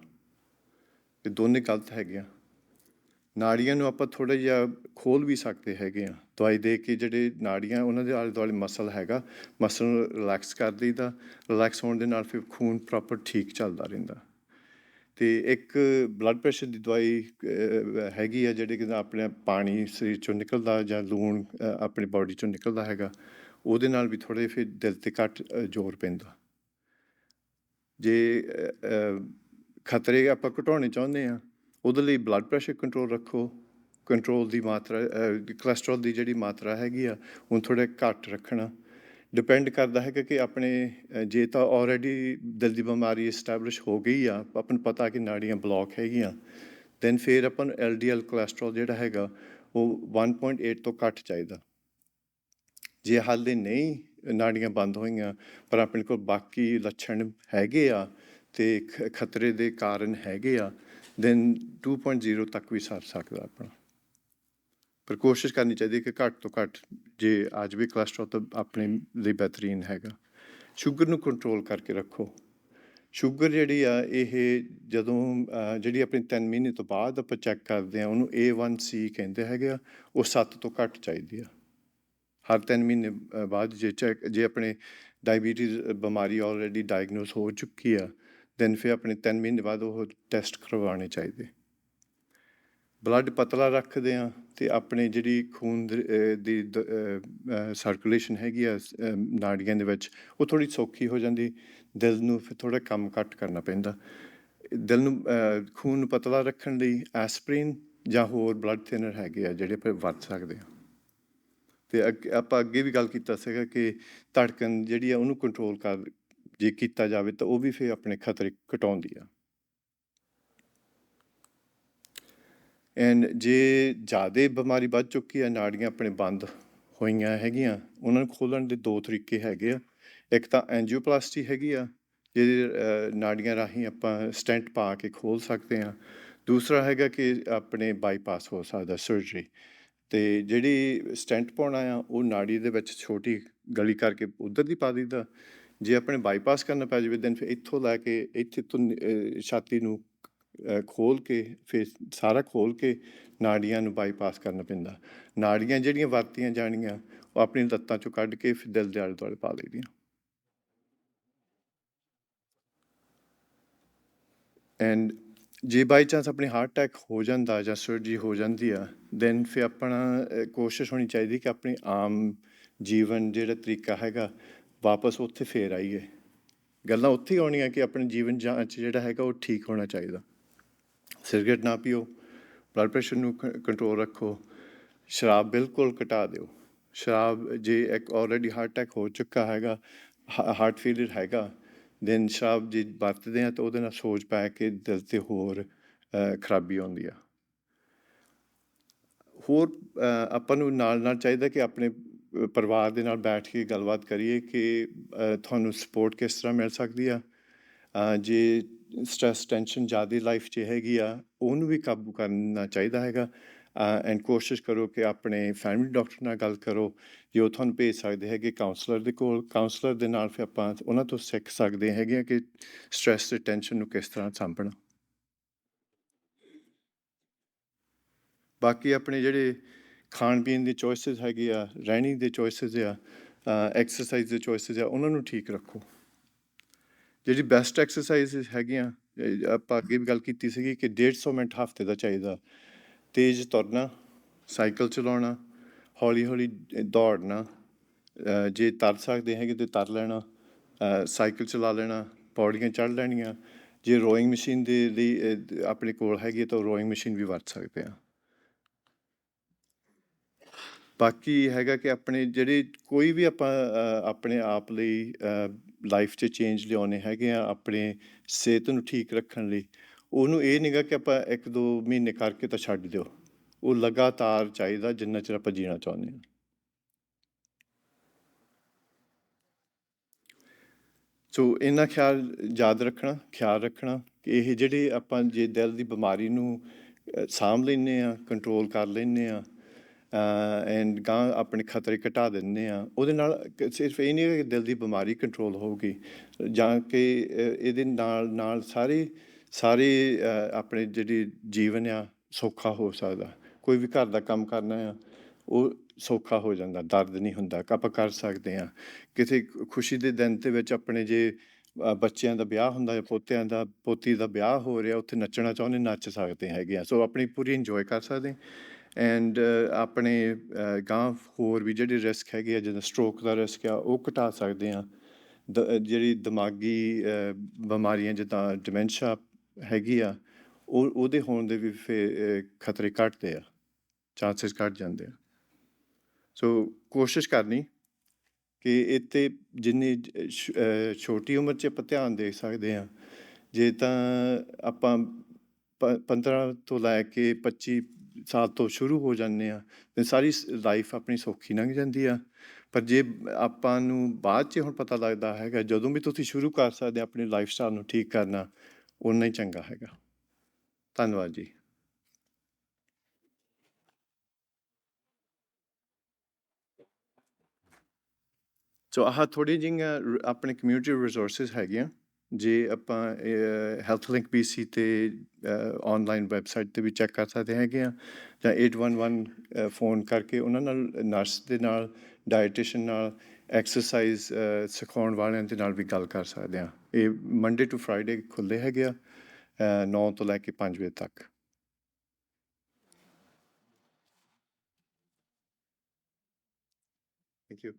ਇਹ ਦੋਨੇ ਗਲਤ ਹੈਗੇ ਆ। ਨਾੜੀਆਂ ਨੂੰ ਆਪਾਂ ਥੋੜਾ ਜਿਹਾ ਖੋਲ ਵੀ ਸਕਦੇ ਹੈਗੇ ਆ। ਦਵਾਈ ਦੇ ਕੇ ਜਿਹੜੇ ਨਾੜੀਆਂ, ਉਹਨਾਂ ਦੇ ਆਲੇ ਦੁਆਲੇ ਮਸਲ ਹੈਗਾ, ਮਸਲ ਨੂੰ ਰਿਲੈਕਸ ਕਰ ਦਈਦਾ। ਰਿਲੈਕਸ ਹੋਣ ਦੇ ਨਾਲ ਫਿਰ ਖੂਨ ਪ੍ਰੋਪਰ ਠੀਕ ਚੱਲਦਾ ਰਹਿੰਦਾ। ਤੇ ਇੱਕ ਬਲੱਡ ਪ੍ਰੈਸ਼ਰ ਦੀ ਦਵਾਈ ਹੈਗੀ ਆ ਜਿਹੜੇ ਕਿ ਆਪਣੇ ਪਾਣੀ ਸਰੀਰ ਚੋਂ ਨਿਕਲਦਾ ਜਾਂ ਲੂਣ ਆਪਣੀ ਬਾਡੀ ਚੋਂ ਨਿਕਲਦਾ ਹੈਗਾ, ਉਹਦੇ ਨਾਲ ਵੀ ਥੋੜੇ ਫਿਰ ਦਿਲ ਤੇ ਘੱਟ ਜ਼ੋਰ ਪੈਂਦਾ। ਜੇ ਖਤਰੇ ਆਪਾਂ ਘਟਾਉਣੇ ਚਾਹੁੰਦੇ ਆ ਉਹਦੇ ਲਈ ਬਲੱਡ ਪ੍ਰੈਸ਼ਰ ਕੰਟਰੋਲ ਰੱਖੋ। ਕੰਟਰੋਲ ਦੀ ਮਾਤਰਾ ਕੋਲੇਸਟ੍ਰੋਲ ਦੀ ਜਿਹੜੀ ਮਾਤਰਾ ਹੈਗੀ ਆ ਉਹ ਥੋੜਾ ਘੱਟ ਰੱਖਣਾ। ਡਿਪੈਂਡ ਕਰਦਾ ਹੈ ਕਿ ਆਪਣੇ ਜੇ ਤਾਂ ਆਲਰੇਡੀ ਦਿਲ ਦੀ ਬਿਮਾਰੀ ਐਸਟੈਬਲਿਸ਼ ਹੋ ਗਈ ਆ, ਆਪਾਂ ਨੂੰ ਪਤਾ ਕਿ ਨਾੜੀਆਂ ਬਲੌਕ ਹੈਗੀਆਂ ਦੈਨ ਫਿਰ ਆਪਾਂ ਨੂੰ ਐਲਡੀਐਲ ਕੋਲੇਸਟ੍ਰੋਲ ਜਿਹੜਾ ਹੈਗਾ, ਉਹ 1.8 ਤੋਂ ਘੱਟ ਚਾਹੀਦਾ। ਜੇ ਹਾਲੇ ਨਹੀਂ ਨਾੜੀਆਂ ਬੰਦ ਹੋਈਆਂ, ਪਰ ਆਪਣੇ ਕੋਲ ਬਾਕੀ ਲੱਛਣ ਹੈਗੇ ਆ ਤੇ ਖਤਰੇ ਦੇ ਕਾਰਨ ਹੈਗੇ ਆ ਦੈਨ 2.0 ਤੱਕ ਵੀ ਸਰ ਸਕਦਾ ਆਪਣਾ। ਪਰ ਕੋਸ਼ਿਸ਼ ਕਰਨੀ ਚਾਹੀਦੀ ਕਿ ਘੱਟ ਤੋਂ ਘੱਟ ਜੇ ਅੱਜ ਵੀ ਕੋਲੇਸਟ੍ਰੋਲ ਤਾਂ ਆਪਣੇ ਲਈ ਬਿਹਤਰੀਨ ਹੈਗਾ। ਸ਼ੂਗਰ ਨੂੰ ਕੰਟਰੋਲ ਕਰਕੇ ਰੱਖੋ। ਸ਼ੂਗਰ ਜਿਹੜੀ ਆ, ਇਹ ਜਦੋਂ ਜਿਹੜੀ ਆਪਣੀ 3 ਮਹੀਨੇ ਤੋਂ ਬਾਅਦ ਆਪਾਂ ਚੈੱਕ ਕਰਦੇ ਆ ਉਹਨੂੰ A1C ਕਹਿੰਦੇ ਹੈਗੇ ਆ, ਉਹ 7 ਤੋਂ ਘੱਟ ਚਾਹੀਦੀ ਆ। ਹਰ 3 ਮਹੀਨੇ ਬਾਅਦ ਜੇ ਚੈੱਕ ਜੇ ਆਪਣੇ ਡਾਇਬੀਟੀਜ਼ ਬਿਮਾਰੀ ਆਲਰੇਡੀ ਡਾਇਗਨੋਸ ਹੋ ਚੁੱਕੀ ਆ ਦੈਨ ਫਿਰ ਆਪਣੇ 3 ਮਹੀਨੇ ਬਾਅਦ ਉਹ ਟੈਸਟ ਕਰਵਾਉਣੇ ਚਾਹੀਦੇ। ਬਲੱਡ ਪਤਲਾ ਰੱਖਦੇ ਆ ਤੇ ਆਪਣੇ ਜਿਹੜੀ ਖੂਨ ਦੀ, ਅਹ, ਸਰਕੂਲੇਸ਼ਨ ਹੈਗੀ ਆ ਨਾੜੀਆਂ ਦੇ ਵਿੱਚ ਉਹ ਥੋੜੀ ਸੌਖੀ ਹੋ ਜਾਂਦੀ ਦਿਲ ਨੂੰ ਫਿਰ ਥੋੜਾ ਕੰਮ ਘੱਟ ਕਰਨਾ ਪੈਂਦਾ। ਦਿਲ ਨੂੰ ਖੂਨ ਨੂੰ ਪਤਲਾ ਰੱਖਣ ਲਈ ਐਸਪਰੀਨ ਜਾਂ ਹੋਰ ਬਲੱਡ ਥਿਨਰ ਹੈਗੇ ਆ ਜਿਹੜੇ ਆਪਾਂ ਵਰਤ ਸਕਦੇ ਆ। ਤੇ ਅੱਗੇ- ਆਪਾਂ ਅੱਗੇ ਵੀ ਗੱਲ ਕੀਤਾ ਸੀਗਾ ਕਿ ਧੜਕਣ ਜਿਹੜੀ ਆ ਉਹਨੂੰ ਕੰਟਰੋਲ ਕਰ, ਜੇ ਕੀਤਾ ਜਾਵੇ ਤਾਂ ਉਹ ਵੀ ਫਿਰ ਆਪਣੇ ਖਤਰੇ ਘਟਾਉਂਦੀ ਆ। ਐਂਡ ਜੇ ਜ਼ਿਆਦਾ ਬਿਮਾਰੀ ਵੱਧ ਚੁੱਕੀ ਹੈ ਨਾੜੀਆਂ ਆਪਣੇ ਬੰਦ ਹੋਈਆਂ ਹੈਗੀਆਂ, ਉਹਨਾਂ ਨੂੰ ਖੋਲਣ ਦੇ ਦੋ ਤਰੀਕੇ ਹੈਗੇ ਆ। ਇੱਕ ਤਾਂ ਐਂਜੀਓਪਲਾਸਟੀ ਹੈਗੀ ਆ, ਜਿਹਦੇ ਨਾੜੀਆਂ ਰਾਹੀਂ ਆਪਾਂ ਸਟੈਂਟ ਪਾ ਕੇ ਖੋਲ ਸਕਦੇ ਆ। ਦੂਸਰਾ ਹੈਗਾ ਕਿ ਆਪਣੇ ਬਾਈਪਾਸ ਹੋ ਸਕਦਾ ਸਰਜਰੀ ਤੇ ਜਿਹੜੀ ਸਟੈਂਟ ਪਾਉਣਾ ਆ ਉਹ ਨਾੜੀ ਦੇ ਵਿੱਚ ਛੋਟੀ ਗਲੀ ਕਰਕੇ ਉਧਰ ਦੀ ਪਾ ਦਿੱਤਾ ਜੇ ਆਪਣੇ ਬਾਈਪਾਸ ਕਰਨਾ ਪੈ ਜਾਵੇ ਦੈਨ ਫਿਰ ਇੱਥੋਂ ਲੈ ਕੇ ਇੱਥੇ ਤੋਂ ਛਾਤੀ ਨੂੰ ਅ, ਖੋਲ ਕੇ ਫਿਰ ਸਾਰਾ ਖੋਲ ਕੇ ਨਾੜੀਆਂ ਨੂੰ ਬਾਈਪਾਸ ਕਰਨਾ ਪੈਂਦਾ। ਨਾੜੀਆਂ ਜਿਹੜੀਆਂ ਵਰਤੀਆਂ ਜਾਣੀਆਂ ਉਹ ਆਪਣੀ ਲੱਤਾਂ ਚੋਂ ਕੱਢ ਕੇ ਫਿਰ ਦਿਲ ਦੇ ਆਲੇ ਦੁਆਲੇ ਪਾ ਲਈਦੀਆਂ। ਐਂਡ ਜੇ ਬਾਈ ਚਾਂਸ ਆਪਣੀ ਹਾਰਟ ਅਟੈਕ ਹੋ ਜਾਂਦਾ ਜਾਂ ਸਰਜਰੀ ਹੋ ਜਾਂਦੀ ਆ ਦੈਨ ਫਿਰ ਆਪਣਾ ਕੋਸ਼ਿਸ਼ ਹੋਣੀ ਚਾਹੀਦੀ ਕਿ ਆਪਣੀ ਆਮ ਜੀਵਨ ਜਿਹੜਾ ਤਰੀਕਾ ਹੈਗਾ, ਵਾਪਸ ਉੱਥੇ ਫੇਰ ਆਈਏ। ਗੱਲਾਂ ਉੱਥੇ ਹੀ ਆਉਣੀਆਂ ਕਿ ਆਪਣੇ ਜੀਵਨ ਜਾਂਚ ਜਿਹੜਾ ਹੈਗਾ ਉਹ ਠੀਕ ਹੋਣਾ ਚਾਹੀਦਾ। ਸਿਗਰਟ ਨਾ ਪੀਓ ਬਲੱਡ ਪ੍ਰੈਸ਼ਰ ਨੂੰ ਕੰਟਰੋਲ ਰੱਖੋ, ਸ਼ਰਾਬ ਬਿਲਕੁਲ ਘਟਾ ਦਿਓ। ਸ਼ਰਾਬ ਜੇ ਇੱਕ ਆਲਰੇਡੀ ਹਾਰਟ ਅਟੈਕ ਹੋ ਚੁੱਕਾ ਹੈਗਾ ਹਾਰਟ ਫੇਲਿਅਰ ਹੈਗਾ ਦਿਨ ਸ਼ਰਾਬ ਜੇ ਵਰਤਦੇ ਆ ਤਾਂ ਉਹਦੇ ਨਾਲ ਸੋਜ ਪੈ ਕੇ ਦਿਲ ਤੇ ਹੋਰ ਖਰਾਬੀ ਆਉਂਦੀ ਆ। ਹੋਰ ਆਪਾਂ ਨੂੰ ਨਾਲ ਨਾਲ ਚਾਹੀਦਾ ਕਿ ਆਪਣੇ ਪਰਿਵਾਰ ਦੇ ਨਾਲ ਬੈਠ ਕੇ ਗੱਲਬਾਤ ਕਰੀਏ ਕਿ ਤੁਹਾਨੂੰ ਸਪੋਰਟ ਕਿਸ ਤਰ੍ਹਾਂ ਮਿਲ ਸਕਦੀ ਆ। ਜੇ ਸਟ੍ਰੈਸ ਟੈਨਸ਼ਨ ਜ਼ਿਆਦਾ ਲਾਈਫ 'ਚ ਹੈਗੀ ਆ, ਉਹਨੂੰ ਵੀ ਕਾਬੂ ਕਰਨਾ ਚਾਹੀਦਾ ਹੈਗਾ। ਐਂਡ ਕੋਸ਼ਿਸ਼ ਕਰੋ ਕਿ ਆਪਣੇ ਫੈਮਿਲੀ ਡਾਕਟਰ ਨਾਲ ਗੱਲ ਕਰੋ, ਜੇ ਉਹ ਤੁਹਾਨੂੰ ਭੇਜ ਸਕਦੇ ਹੈਗੇ ਕਾਉਂਸਲਰ ਦੇ ਕੋਲ। ਕਾਉਂਸਲਰ ਦੇ ਨਾਲ ਫਿਰ ਆਪਾਂ ਉਹਨਾਂ ਤੋਂ ਸਿੱਖ ਸਕਦੇ ਹੈਗੇ ਆ ਕਿ ਸਟ੍ਰੈਸ ਤੇ ਟੈਨਸ਼ਨ ਨੂੰ ਕਿਸ ਤਰ੍ਹਾਂ ਸੰਭਣਾ। ਬਾਕੀ ਆਪਣੇ ਜਿਹੜੇ ਖਾਣ ਪੀਣ ਦੀ ਚੋਇਸਸ ਹੈਗੇ ਆ, ਰਹਿਣੀ ਦੇ ਚੋਇਸਸ ਆ ਐਕਸਰਸਾਈਜ਼ ਦੇ ਚੋਇਸਸ ਆ, ਉਹਨਾਂ ਨੂੰ ਠੀਕ ਰੱਖੋ। ਜਿਹੜੀ ਬੈਸਟ ਐਕਸਰਸਾਈਜ਼ ਹੈਗੀਆਂ ਆਪਾਂ ਅੱਗੇ ਵੀ ਗੱਲ ਕੀਤੀ ਸੀਗੀ ਕਿ 150 ਮਿੰਟ ਹਫ਼ਤੇ ਦਾ ਚਾਹੀਦਾ। ਤੇਜ਼ ਤੁਰਨਾ, ਸਾਈਕਲ ਚਲਾਉਣਾ ਹੌਲੀ ਹੌਲੀ ਦੌੜਨਾ ਜੇ ਤਰ ਸਕਦੇ ਹੈਗੇ ਤਾਂ ਤਰ ਲੈਣਾ ਸਾਈਕਲ ਚਲਾ ਲੈਣਾ, ਪੌੜੀਆਂ ਚੜ੍ਹ ਲੈਣੀਆਂ, ਜੇ ਰੋਇੰਗ ਮਸ਼ੀਨ ਦੇ ਲਈ ਆਪਣੇ ਕੋਲ ਹੈਗੀ ਹੈ ਤਾਂ ਰੋਇੰਗ ਮਸ਼ੀਨ ਵੀ ਵਰਤ ਸਕਦੇ ਆ ਬਾਕੀ ਹੈਗਾ ਕਿ ਆਪਣੇ ਜਿਹੜੇ ਕੋਈ ਵੀ ਆਪਾਂ ਆਪਣੇ ਆਪ ਲਈ ਲਾਈਫ 'ਚ ਚੇਂਜ ਲਿਆਉਣੇ ਹੈਗੇ ਆ, ਆਪਣੇ ਸਿਹਤ ਨੂੰ ਠੀਕ ਰੱਖਣ ਲਈ ਉਹਨੂੰ ਇਹ ਨਹੀਂਗਾ ਕਿ ਆਪਾਂ ਇੱਕ ਦੋ ਮਹੀਨੇ ਕਰਕੇ ਤਾਂ ਛੱਡ ਦਿਓ। ਉਹ ਲਗਾਤਾਰ ਚਾਹੀਦਾ ਜਿੰਨਾ ਚਿਰ ਆਪਾਂ ਜੀਣਾ ਚਾਹੁੰਦੇ ਹਾਂ। ਸੋ ਇਹਨਾਂ ਖਿਆਲ, ਯਾਦ ਰੱਖਣਾ, ਖਿਆਲ ਰੱਖਣਾ ਕਿ ਇਹ ਜਿਹੜੇ ਆਪਾਂ ਜੇ ਦਿਲ ਦੀ ਬਿਮਾਰੀ ਨੂੰ ਸਾਂਭ ਲੈਂਦੇ ਆ ਕੰਟਰੋਲ ਕਰ ਲੈਂਦੇ ਆ ਐਂਡ ਗਾਂ ਆਪਣੇ ਖਤਰੇ ਘਟਾ ਦਿੰਦੇ ਆ ਉਹਦੇ ਨਾਲ ਸਿਰਫ ਇਹ ਨਹੀਂ ਹੈ ਕਿ ਦਿਲ ਦੀ ਬਿਮਾਰੀ ਕੰਟਰੋਲ ਹੋਊਗੀ। ਜਾਂ ਕਿ ਇਹਦੇ ਨਾਲ ਨਾਲ ਸਾਰੇ ਸਾਰੇ ਆਪਣੇ ਜਿਹੜੀ ਜੀਵਨ ਆ ਸੌਖਾ ਹੋ ਸਕਦਾ। ਕੋਈ ਵੀ ਘਰ ਦਾ ਕੰਮ ਕਰਨਾ ਆ ਉਹ ਸੌਖਾ ਹੋ ਜਾਂਦਾ ਦਰਦ ਨਹੀਂ ਹੁੰਦਾ ਆਪਾਂ ਕਰ ਸਕਦੇ ਆ ਕਿਸੇ ਖੁਸ਼ੀ ਦੇ ਦਿਨ ਦੇ ਵਿੱਚ ਆਪਣੇ ਜੇ ਬੱਚਿਆਂ ਦਾ ਵਿਆਹ ਹੁੰਦਾ ਹੈ ਪੋਤਿਆਂ ਦਾ ਪੋਤੀ ਦਾ ਵਿਆਹ ਹੋ ਰਿਹਾ ਉੱਥੇ ਨੱਚਣਾ ਚਾਹੁੰਦੇ ਨੱਚ ਸਕਦੇ ਹੈਗੇ ਆ। ਸੋ ਆਪਣੀ ਪੂਰੀ ਇੰਜੋਏ ਕਰ ਸਕਦੇ ਐਂਡ ਆਪਣੇ ਅ, ਗਾਂ ਹੋਰ ਵੀ ਜਿਹੜੇ ਰਿਸਕ ਹੈਗੇ ਆ ਜਿੱਦਾਂ ਸਟ੍ਰੋਕ ਦਾ ਰਿਸਕ ਆ ਉਹ ਘਟਾ ਸਕਦੇ ਆ ਦ- ਜਿਹੜੀ ਦਿਮਾਗੀ ਬਿਮਾਰੀਆਂ ਜਿੱਦਾਂ ਡਿਮੈਂਸ਼ੀਆ ਹੈਗੀ ਆ, ਉਹ, ਉਹਦੇ ਹੋਣ ਦੇ ਵੀ ਫੇ ਖਤਰੇ ਘਟਦੇ ਆ ਚਾਂਸਸ ਘਟ ਜਾਂਦੇ ਆ। ਸੋ ਕੋਸ਼ਿਸ਼ ਕਰਨੀ ਕਿ ਇੱਥੇ ਜਿੰਨੀ ਛੋਟੀ ਉਮਰ 'ਚ ਆਪਾਂ ਧਿਆਨ ਦੇ ਸਕਦੇ ਹਾਂ, ਜੇ ਤਾਂ ਆਪਾਂ ਪ- 15 ਤੋਂ ਲੈ ਕੇ 25 ਸਾਲ ਤੋਂ ਸ਼ੁਰੂ ਹੋ ਜਾਂਦੇ ਆ ਤੇ ਸਾਰੀ ਲਾਈਫ ਆਪਣੀ ਸੌਖੀ ਲੰਘ ਜਾਂਦੀ ਆ। ਪਰ ਜੇ ਆਪਾਂ ਨੂੰ ਬਾਅਦ 'ਚ ਹੁਣ ਪਤਾ ਲੱਗਦਾ ਹੈਗਾ, ਜਦੋਂ ਵੀ ਤੁਸੀਂ ਸ਼ੁਰੂ ਕਰ ਸਕਦੇ ਆ ਆਪਣੀ ਲਾਈਫ ਸਟਾਈਲ ਨੂੰ ਠੀਕ ਕਰਨਾ ਉਨਾ ਹੀ ਚੰਗਾ ਹੈਗਾ। ਧੰਨਵਾਦ ਜੀ। ਸੋ ਆਹ ਥੋੜੀ ਜਿਹੀਆਂ ਆਪਣੇ ਕਮਿਊਨਿਟੀ ਰਿਸੋਰਸਸ ਹੈਗੀਆਂ। ਜੇ ਆਪਾਂ ਹੈਲਥ ਲਿੰਕ BC ਤੇ ਆਨਲਾਈਨ ਵੈਬਸਾਈਟ ਤੇ ਵੀ ਚੈੱਕ ਕਰ ਸਕਦੇ ਹੈਗੇ ਆ, ਜਾਂ 811 ਫੋਨ ਕਰਕੇ ਉਹਨਾਂ ਨਾਲ ਨਰਸ ਦੇ ਨਾਲ ਡਾਈਟੀਸ਼ੀਅਨ ਨਾਲ ਐਕਸਰਸਾਈਜ਼ uh, ਸਿਖਾਉਣ ਵਾਲਿਆਂ ਦੇ ਨਾਲ ਵੀ ਗੱਲ ਕਰ ਸਕਦੇ ਆ ਇਹ ਮੰਡੇ ਟੂ ਫਰਾਈਡੇ ਖੁੱਲੇ ਹੈਗੇ ਆ 9 ਤੋਂ ਲੈ ਕੇ 5 ਵਜੇ ਤੱਕ। Thank you